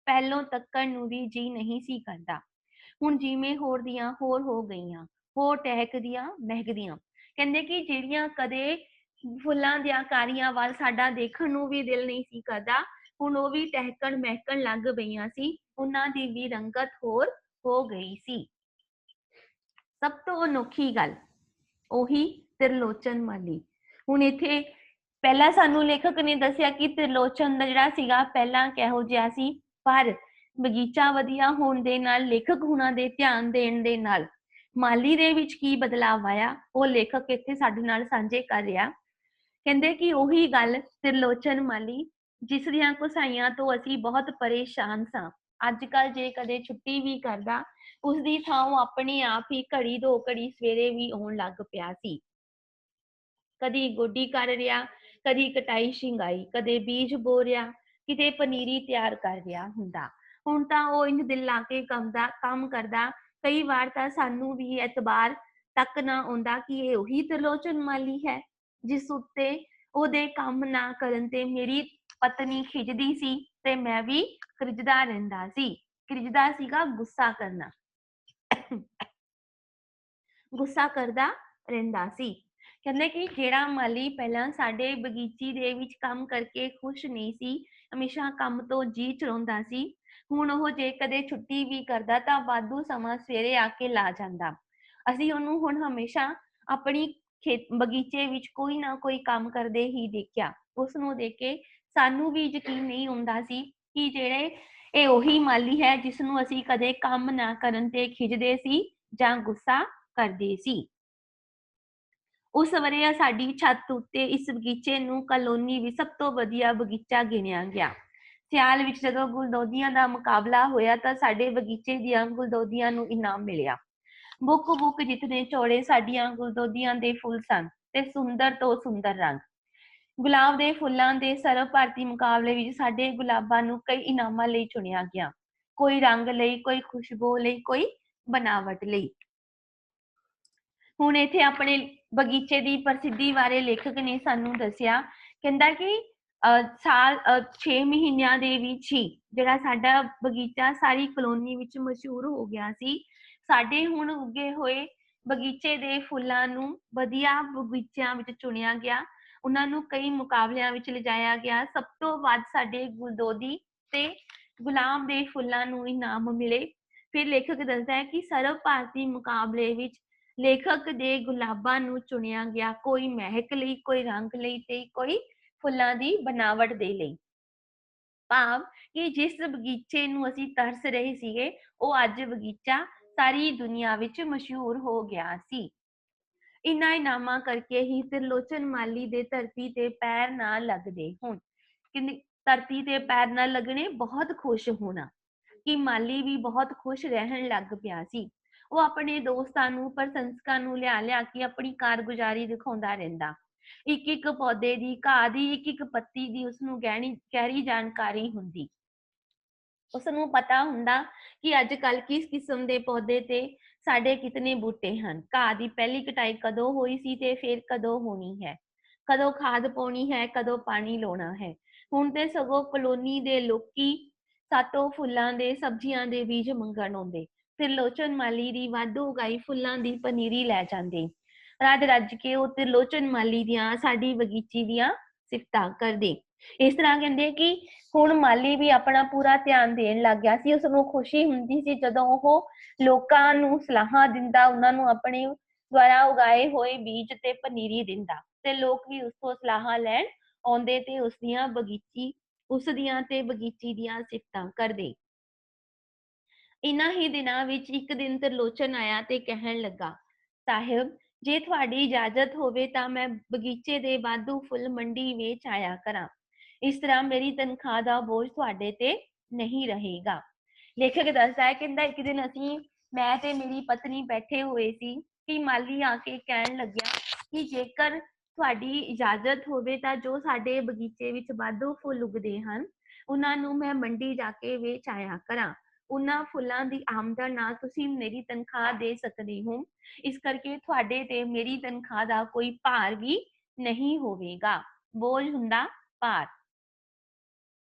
ਪਹਿਲੋਂ ਤੱਕਣ ਨੂੰ ਵੀ ਜੀ ਨਹੀਂ ਸੀ ਕਰਦਾ। ਹੁਣ ਜਿਵੇਂ ਹੋਰ ਦੀਆਂ ਹੋਰ ਹੋ ਗਈਆਂ, ਹੋਰ ਟਹਿਕਦੀਆਂ, ਮਹਿਕਦੀਆਂ। ਕਹਿੰਦੇ ਕਿ ਜਿਹੜੀਆਂ ਕਦੇ ਫੁੱਲਾਂ ਦੀਆਂ ਕਾਰੀਆਂ ਵੱਲ ਸਾਡਾ ਦੇਖਣ ਨੂੰ ਵੀ ਦਿਲ ਨਹੀਂ ਸੀ ਕਰਦਾ, ਹੁਣ ਉਹ ਵੀ ਟਹਿਕਣ, ਮਹਿਕਣ ਲੱਗ ਪਈਆਂ ਸੀ। ਉਹਨਾਂ ਦੀ ਵੀ ਰੰਗਤ ਹੋਰ ਹੋ ਗਈ ਸੀ। ਸਭ ਤੋਂ ਅਨੋਖੀ ਗੱਲ ਉਹੀ ਤਿਰਲੋਚਨ ਮਾਲੀ। ਹੁਣ ਇੱਥੇ ਪਹਿਲਾਂ ਸਾਨੂੰ ਲੇਖਕ ਨੇ ਦੱਸਿਆ ਕਿ ਤਿਰਲੋਚਨ ਦਾ ਜਿਹੜਾ ਸੀਗਾ, ਪਹਿਲਾਂ ਕਿਹੋ ਜਿਹਾ ਸੀ, ਪਰ ਬਗੀਚਾ ਵਧੀਆ ਹੋਣ ਦੇ ਨਾਲ, ਲੇਖਕ ਹੁਣਾਂ ਦੇ ਧਿਆਨ ਦੇਣ ਦੇ ਨਾਲ ਮਾਲੀ ਦੇ ਵਿੱਚ ਕੀ ਬਦਲਾਵ ਆਇਆ, ਉਹ ਲੇਖਕ ਇੱਥੇ ਸਾਡੇ ਨਾਲ ਸਾਂਝੇ ਕਰ ਰਿਹਾ। ਕਹਿੰਦੇ ਕਿ ਉਹੀ ਗੱਲ ਤਿਰਲੋਚਨ ਮਾਲੀ, ਜਿਸ ਦੀਆਂ ਕੁਸਾਈਆਂ ਤੋਂ ਅਸੀਂ ਬਹੁਤ ਪਰੇਸ਼ਾਨ ਸਾਂ। ਅੱਜ ਕੱਲ ਜੇ ਕਦੇ ਛੁੱਟੀ ਵੀ ਕਰਦਾ ਉਸ ਦੀ ਥਾਂ ਉਹ ਆਪਣੇ ਆਪ ਹੀ ਘੜੀ ਦੋ ਘੜੀ ਸਵੇਰੇ ਵੀ ਆਉਣ ਲੱਗ ਪਿਆ ਸੀ। ਕਦੀ ਗੋਡੀ ਕਰ ਰਿਹਾ ਕਦੀ ਕਟਾਈ ਸ਼ਿੰਗਾਈ, ਕਦੇ ਬੀਜ ਬੋ ਰਿਹਾ ਕਿਤੇ ਪਨੀਰੀ ਤਿਆਰ ਕਰ ਰਿਹਾ ਹੁੰਦਾ। ਹੁਣ ਤਾਂ ਉਹ ਇੰਜ ਦਿਲ ਲਾ ਕੇ ਕੰਮ ਦਾ ਕੰਮ ਕਰਦਾ। ਕਈ ਵਾਰ ਤਾਂ ਸਾਨੂੰ ਵੀ ਐਤਬਾਰ ਤੱਕ ਨਾ ਆਉਂਦਾ ਕਿ ਇਹ ਉਹੀ ਤਰਲੋਚਨ ਮਾਲੀ ਹੈ, ਜਿਸ ਉੱਤੇ ਉਹਦੇ ਕੰਮ ਨਾ ਕਰਨ ਤੇ ਮੇਰੀ ਪਤਨੀ ਖਿਜਦੀ ਸੀ ਤੇ ਮੈਂ ਵੀ ਖਿਜਦਾ ਰਹਿੰਦਾ ਸੀ। ਖਿਜਦਾ ਸੀਗਾ, ਗੁੱਸਾ ਕਰਨਾ। ਗੁੱਸਾ ਕਰਦਾ ਰਹਿੰਦਾ ਸੀ। ਕਹਿੰਦੇ ਕਿ ਜਿਹੜਾ ਮਾਲੀ ਪਹਿਲਾਂ ਸਾਡੇ ਬਗੀਚੀ ਦੇ ਵਿੱਚ ਕੰਮ ਕਰਕੇ ਖੁਸ਼ ਨਹੀਂ ਸੀ, ਹਮੇਸ਼ਾ ਕੰਮ ਤੋਂ ਜੀ ਚੜਾਉਂਦਾ ਸੀ, ਹੁਣ ਉਹ ਜੇ ਕਦੇ ਛੁੱਟੀ ਵੀ ਕਰਦਾ ਤਾਂ ਵਾਧੂ ਸਮਾਂ ਸਵੇਰੇ ਆ ਕੇ ਲਾ ਜਾਂਦਾ। ਅਸੀਂ ਉਹਨੂੰ ਹੁਣ ਹਮੇਸ਼ਾ ਆਪਣੀ ਖੇਤ, ਬਗੀਚੇ ਵਿੱਚ ਕੋਈ ਨਾ ਕੋਈ ਕੰਮ ਕਰਦੇ ਹੀ ਦੇਖਿਆ। ਉਸ ਨੂੰ ਦੇਖ ਕੇ ਸਾਨੂੰ ਵੀ ਯਕੀਨ ਨਹੀਂ ਹੁੰਦਾ ਸੀ ਕਿ ਜਿਹੜੇ ਇਹ ਉਹੀ ਮਾਲੀ ਹੈ ਜਿਸ ਨੂੰ ਅਸੀਂ ਕਦੇ ਕੰਮ ਨਾ ਕਰਨ ਤੇ ਖਿਜਦੇ ਸੀ ਜਾਂ ਗੁੱਸਾ ਕਰਦੇ ਸੀ। ਉਸ ਵਰੇ ਸਾਡੀ ਛੱਤ ਉੱਤੇ ਇਸ ਬਗੀਚੇ ਨੂੰ ਕਲੋਨੀ ਵਿੱਚ ਸਭ ਤੋਂ ਵਧੀਆ ਬਗੀਚਾ ਗਿਣਿਆ ਗਿਆ। ਸਿਆਲ ਵਿੱਚ ਜਦੋਂ ਗੁਲਦੌਦੀਆਂ ਦਾ ਮੁਕਾਬਲਾ ਹੋਇਆ ਤਾਂ ਸਾਡੇ ਬਗੀਚੇ ਦੀਆਂ ਗੁਲਦੌਦੀਆਂ ਨੂੰ ਇਨਾਮ ਮਿਲਿਆ। ਬੁੱਕ ਬੁੱਕ ਜਿਤਨੇ ਚੌੜੇ ਸਾਡੀਆਂ ਗੁਲਦੌਦੀਆਂ ਦੇ ਫੁੱਲ ਸਨ ਤੇ ਸੁੰਦਰ ਤੋਂ ਸੁੰਦਰ ਰੰਗ। ਗੁਲਾਬ ਦੇ ਫੁੱਲਾਂ ਦੇ ਸਰਵ ਭਾਰਤੀ ਮੁਕਾਬਲੇ ਵਿੱਚ ਸਾਡੇ ਗੁਲਾਬਾਂ ਨੂੰ ਕਈ ਇਨਾਮਾਂ ਲਈ ਚੁਣਿਆ ਗਿਆ। ਕੋਈ ਰੰਗ ਲਈ, ਕੋਈ ਖੁਸ਼ਬੂ ਲਈ, ਕੋਈ ਬਨਾਵਟ ਲਈ। ਹੁਣ ਇੱਥੇ ਆਪਣੇ ਬਗੀਚੇ ਦੀ ਪ੍ਰਸਿੱਧੀ ਬਾਰੇ ਲੇਖਕ ਨੇ ਸਾਨੂੰ ਦੱਸਿਆ। ਕਹਿੰਦਾ ਕਿ ਸਾਲ 6 ਮਹੀਨਿਆਂ ਦੇ ਵਿੱਚ ਹੀ ਜਿਹੜਾ ਸਾਡਾ ਬਗੀਚਾ ਸਾਰੀ ਕਲੋਨੀ ਵਿੱਚ ਮਸ਼ਹੂਰ ਹੋ ਗਿਆ ਸੀ। ਸਾਡੇ ਹੁਣ ਉੱਗੇ ਹੋਏ ਬਗੀਚੇ ਦੇ ਫੁੱਲਾਂ ਨੂੰ ਵਧੀਆ ਬਗੀਚਿਆਂ ਵਿੱਚ ਚੁਣਿਆ ਗਿਆ। ਉਹਨਾਂ ਨੂੰ ਕਈ ਮੁਕਾਬਲਿਆਂ ਵਿੱਚ ਲਿਜਾਇਆ ਗਿਆ। ਸਭ ਤੋਂ ਵੱਧ ਸਾਡੇ ਗੁਲਦੋਦੀ ਤੇ ਗੁਲਾਮ ਦੇ ਫੁੱਲਾਂ ਨੂੰ ਇਨਾਮ ਮਿਲੇ। ਫਿਰ ਲੇਖਕ ਦੱਸਦਾ ਹੈ ਕਿ ਸਰਵ ਭਾਰਤੀ ਮੁਕਾਬਲੇ ਵਿੱਚ ਲੇਖਕ ਦੇ ਗੁਲਾਬਾਂ ਨੂੰ ਚੁਣਿਆ ਗਿਆ। ਕੋਈ ਮਹਿਕ ਲਈ, ਕੋਈ ਰੰਗ ਲਈ ਤੇ ਕੋਈ ਫੁੱਲਾਂ ਦੀ ਬਣਾਵਟ ਦੇ ਲਈ। ਭਾਵ ਕਿ ਜਿਸ ਬਗੀਚੇ ਨੂੰ ਅਸੀਂ ਤਰਸ ਰਹੇ ਸੀਗੇ, ਉਹ ਅੱਜ ਬਗੀਚਾ ਸਾਰੀ ਦੁਨੀਆ ਵਿੱਚ ਮਸ਼ਹੂਰ ਹੋ ਗਿਆ ਸੀ। ਇਨ੍ਹਾਂ ਇਨਾਮਾਂ ਕਰਕੇ ਹੀ ਤਿਰਲੋਚਨ ਮਾਲੀ ਦੇ ਧਰਤੀ ਤੇ ਪੈਰ ਨਾ ਲੱਗਦੇ ਹੁਣ। ਕਿ ਧਰਤੀ ਤੇ ਪੈਰ ਨਾ ਲੱਗਣੇ ਬਹੁਤ ਖੁਸ਼ ਹੋਣਾ। ਕਿ ਮਾਲੀ ਵੀ ਬਹੁਤ ਖੁਸ਼ ਰਹਿਣ ਲੱਗ ਪਿਆ ਸੀ। ਉਹ ਆਪਣੇ ਦੋਸਤਾਂ ਨੂੰ, ਪ੍ਰਸ਼ੰਸਕਾਂ ਨੂੰ ਲਿਆ ਲਿਆ ਕੇ ਆਪਣੀ ਕਾਰਗੁਜ਼ਾਰੀ ਦਿਖਾਉਂਦਾ ਰਹਿੰਦਾ। ਇੱਕ ਇੱਕ ਪੌਦੇ ਦੀ, ਘਾਹ ਦੀ, ਇੱਕ ਇੱਕ ਪੱਤੀ ਦੀ ਉਸ ਨੂੰ ਗਹਿਣੀ, ਗਹਿਰੀ ਜਾਣਕਾਰੀ ਹੁੰਦੀ। ਉਸ ਨੂੰ ਪਤਾ ਹੁੰਦਾ ਕਿ ਅੱਜ ਕੱਲ ਕਿਸ ਕਿਸਮ ਦੇ ਪੌਦੇ ਤੇ ਸਾਡੇ ਕਿਤਨੇ ਬੂਟੇ ਹਨ। ਘਾਹ ਦੀ ਪਹਿਲੀ ਕਟਾਈ ਕਦੋਂ ਹੋਈ ਸੀ ਤੇ ਫਿਰ ਕਦੋਂ ਹੋਣੀ ਹੈ? ਕਦੋਂ ਖਾਦ ਪਾਉਣੀ ਹੈ, ਕਦੋਂ ਪਾਣੀ ਲਾਉਣਾ ਹੈ? ਹੁਣ ਤੇ ਸਗੋਂ ਕਲੋਨੀ ਦੇ ਲੋਕੀ ਸਾਤੋਂ ਫੁੱਲਾਂ ਦੇ, ਸਬਜ਼ੀਆਂ ਦੇ ਬੀਜ ਮੰਗਣ ਆਉਂਦੇ। ਤਿਰਲੋਚਨ ਮਾਲੀ ਦੀ ਵਾਧੂ ਉਗਾਈ ਫੁੱਲਾਂ ਦੀ ਪਨੀਰੀ ਲੈ ਜਾਂਦੇ। ਰੱਜ ਰੱਜ ਕੇ ਉਹ ਤਿਰਲੋਚਨ ਮਾਲੀ ਦੀਆਂ ਸਾਡੀ ਬਗੀਚੀ ਦੀਆਂ ਸਿਫਤਾਂ ਕਰਦੇ। ਇਸ ਤਰ੍ਹਾਂ ਕਹਿੰਦੇ ਕਿ ਹੁਣ ਮਾਲੀ ਵੀ ਆਪਣਾ ਪੂਰਾ ਧਿਆਨ ਦੇਣ ਲੱਗ ਗਿਆ ਸੀ। ਉਸ ਨੂੰ ਖੁਸ਼ੀ ਹੁੰਦੀ ਸੀ ਜਦੋਂ ਉਹ ਲੋਕਾਂ ਨੂੰ ਸਲਾਹਾਂ ਦਿੰਦਾ, ਉਹਨਾਂ ਨੂੰ ਆਪਣੇ ਦੁਆਰਾ ਉਗਾਏ ਹੋਏ ਬੀਜ ਤੇ ਪਨੀਰੀ ਦਿੰਦਾ ਤੇ ਲੋਕ ਵੀ ਉਸ ਤੋਂ ਸਲਾਹਾਂ ਲੈਣ ਆਉਂਦੇ ਤੇ ਉਸ ਦੀਆਂ ਬਗੀਚੀ, ਉਸ ਦੀਆਂ ਤੇ ਬਗੀਚੀ ਦੀਆਂ ਸਿਫਤਾਂ ਕਰਦੇ। ਇਨ੍ਹਾਂ ਹੀ ਦਿਨਾਂ ਵਿੱਚ ਇੱਕ ਦਿਨ ਤਰਲੋਚਨ ਆਇਆ ਤੇ ਕਹਿਣ ਲੱਗਾ, ਸਾਹਿਬ, ਜੇ ਤੁਹਾਡੀ ਇਜਾਜ਼ਤ ਹੋਵੇ ਤਾਂ ਮੈਂ ਬਗੀਚੇ ਦੇ ਵਾਧੂ ਫੁੱਲ ਮੰਡੀ ਵੇਚ ਆਇਆ ਕਰਾਂ। ਇਸ ਤਰ੍ਹਾਂ ਮੇਰੀ ਤਨਖਾਹ ਦਾ ਬੋਝ ਤੁਹਾਡੇ ਤੇ ਨਹੀਂ ਰਹੇਗਾ। ਲੇਖਕ ਦੱਸਦਾ ਹੈ ਕਹਿੰਦਾ ਇੱਕ ਦਿਨ ਅਸੀਂ, ਮੈਂ ਤੇ ਮੇਰੀ ਪਤਨੀ ਬੈਠੇ ਹੋਏ ਸੀ ਕਿ ਮਾਲੀ ਆ ਕੇ ਕਹਿਣ ਲੱਗਿਆ ਕਿ ਜੇਕਰ ਤੁਹਾਡੀ ਇਜਾਜ਼ਤ ਹੋਵੇ ਤਾਂ ਜੋ ਸਾਡੇ ਬਗੀਚੇ ਵਿੱਚ ਵਾਧੂ ਫੁੱਲ ਉਗਦੇ ਹਨ, ਉਹਨਾਂ ਨੂੰ ਮੈਂ ਮੰਡੀ ਜਾ ਕੇ ਵੇਚ ਆਇਆ ਕਰਾਂ। ਉਹਨਾਂ ਫੁੱਲਾਂ ਦੀ ਆਮਦਨ ਨਾਲ ਤੁਸੀਂ ਮੇਰੀ ਤਨਖਾਹ ਦੇ ਸਕਦੇ ਹੋ। ਇਸ ਕਰਕੇ ਤੁਹਾਡੇ ਤੇ ਮੇਰੀ ਤਨਖਾਹ ਦਾ ਕੋਈ ਭਾਰ ਵੀ ਨਹੀਂ ਹੋਵੇਗਾ। ਬੋਝ ਹੁੰਦਾ ਭਾਰ।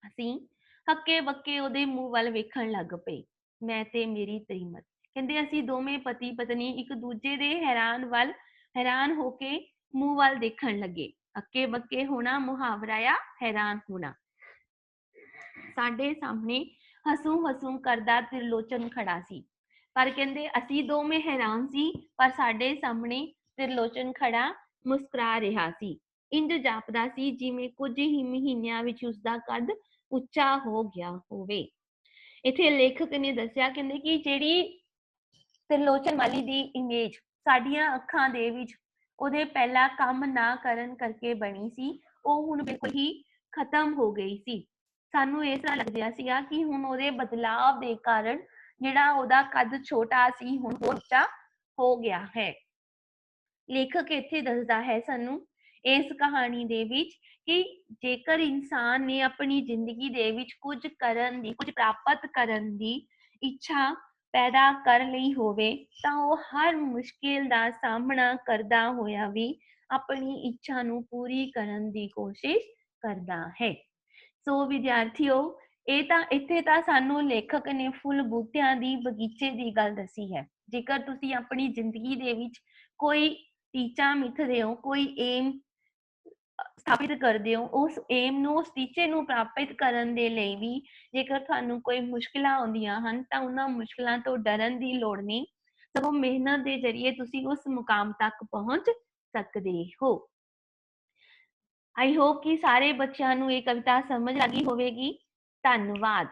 ਅਸੀਂ ਹੱਕੇ ਬੱਕੇ ਉਹਦੇ ਮੂੰਹ ਵੱਲ ਵੇਖਣ ਲੱਗ ਪਏ। ਮੈਂ ਤੇ ਮੇਰੀ ਤਰੀਮਤ। ਕਹਿੰਦੇ ਅਸੀਂ ਦੋਵੇਂ ਪਤੀ ਪਤਨੀ ਇੱਕ ਦੂਜੇ ਦੇ ਹੈਰਾਨ ਵੱਲ, ਹੈਰਾਨ ਹੋ ਕੇ ਮੂੰਹ ਵੱਲ ਦੇਖਣ ਲੱਗੇ। ਹੱਕੇ ਬੱਕੇ ਹੋਣਾ ਮੁਹਾਵਰਾ ਆ ਹੈਰਾਨ ਹੋਣਾ। ਸਾਡੇ ਸਾਹਮਣੇ ਹਸੂ ਹਸੂ ਕਰਦਾ ਤਿਰਲੋਚਨ ਖੜਾ ਸੀ। ਪਰ ਕਹਿੰਦੇ, ਅਸੀਂ ਦੋਵੇਂ ਹੈਰਾਨ ਸੀ, ਪਰ ਸਾਡੇ ਸਾਹਮਣੇ ਤਿਰਲੋਚਨ ਖੜਾ ਮੁਸਕਰਾ ਰਿਹਾ ਸੀ। ਇੰਜ ਜਾਪਦਾ ਸੀ ਜਿਵੇਂ ਕੁਝ ਹੀ ਮਹੀਨਿਆਂ ਵਿੱਚ ਉਸਦਾ ਕੱਦ ਉੱਚਾ ਹੋ ਗਿਆ ਹੋਵੇ। ਇਥੇ ਲੇਖਕ ਨੇ ਦੱਸਿਆ, ਕਹਿੰਦੇ ਕਿ ਜਿਹੜੀ ਤਿਰਲੋਚਨ ਵਾਲੀ ਦੀ ਇਮੇਜ ਸਾਡੀਆਂ ਅੱਖਾਂ ਦੇ ਵਿੱਚ ਉਹਦੇ ਪਹਿਲਾਂ ਕੰਮ ਨਾ ਕਰਨ ਕਰਕੇ ਬਣੀ ਸੀ, ਉਹ ਹੁਣ ਬਿਲਕੁਲ ਹੀ ਖਤਮ ਹੋ ਗਈ ਸੀ। ਸਾਨੂੰ ਇਸ ਤਰ੍ਹਾਂ ਲੱਗਦਿਆ ਸੀਗਾ ਕਿ ਹੁਣ ਉਹਦੇ ਬਦਲਾਵ ਦੇ ਕਾਰਨ ਜਿਹੜਾ ਉਹਦਾ ਕੱਦ ਛੋਟਾ ਸੀ, ਹੁਣ ਹੋਰ ਉੱਚਾ ਹੋ ਗਿਆ ਹੈ। ਲੇਖਕ ਇੱਥੇ ਦੱਸਦਾ ਹੈ ਸਾਨੂੰ ਇਸ ਕਹਾਣੀ ਦੇ ਵਿੱਚ ਕਿ ਜੇਕਰ ਇਨਸਾਨ ਨੇ ਆਪਣੀ ਜ਼ਿੰਦਗੀ ਦੇ ਵਿੱਚ ਕੁਝ ਕਰਨ ਦੀ, ਕੁਝ ਪ੍ਰਾਪਤ ਕਰਨ ਦੀ ਇੱਛਾ ਪੈਦਾ ਕਰ ਲਈ ਹੋਵੇ, ਤਾਂ ਉਹ ਹਰ ਮੁਸ਼ਕਿਲ ਦਾ ਸਾਹਮਣਾ ਕਰਦਾ ਹੋਇਆ ਵੀ ਆਪਣੀ ਇੱਛਾ ਨੂੰ ਪੂਰੀ ਕਰਨ ਦੀ ਕੋਸ਼ਿਸ਼ ਕਰਦਾ ਹੈ। ਸੋ ਵਿਦਿਆਰਥੀਓ, ਇਹ ਤਾਂ, ਇੱਥੇ ਤਾਂ ਸਾਨੂੰ ਲੇਖਕ ਨੇ ਫੁੱਲ ਬੂਟਿਆਂ ਦੀ ਬਗੀਚੇ ਦੀ ਗੱਲ ਦੱਸੀ ਹੈ। ਜੇਕਰ ਤੁਸੀਂ ਆਪਣੀ ਜ਼ਿੰਦਗੀ ਦੇ ਵਿੱਚ ਕੋਈ ਟੀਚਾ ਮਿੱਥਦੇ ਹੋ, ਕੋਈ ਏਮ ਸਥਾਪਿਤ ਕਰਦੇ ਹੋ, ਉਸ ਏਮ ਨੂੰ, ਉਸ ਟੀਚੇ ਨੂੰ ਪ੍ਰਾਪਤ ਕਰਨ ਦੇ ਲਈ ਵੀ ਜੇਕਰ ਤੁਹਾਨੂੰ ਕੋਈ ਮੁਸ਼ਕਲਾਂ ਆਉਂਦੀਆਂ ਹਨ, ਤਾਂ ਉਹਨਾਂ ਮੁਸ਼ਕਲਾਂ ਤੋਂ ਡਰਨ ਦੀ ਲੋੜ ਨਹੀਂ। ਸਗੋਂ ਮਿਹਨਤ ਦੇ ਜ਼ਰੀਏ ਤੁਸੀਂ ਉਸ ਮੁਕਾਮ ਤੱਕ ਪਹੁੰਚ ਸਕਦੇ ਹੋ। ਆਈ ਹੋਪ ਕਿ ਸਾਰੇ ਬੱਚਿਆਂ ਨੂੰ ਇਹ ਕਵਿਤਾ ਸਮਝ ਲੱਗੀ ਹੋਵੇਗੀ। ਧੰਨਵਾਦ।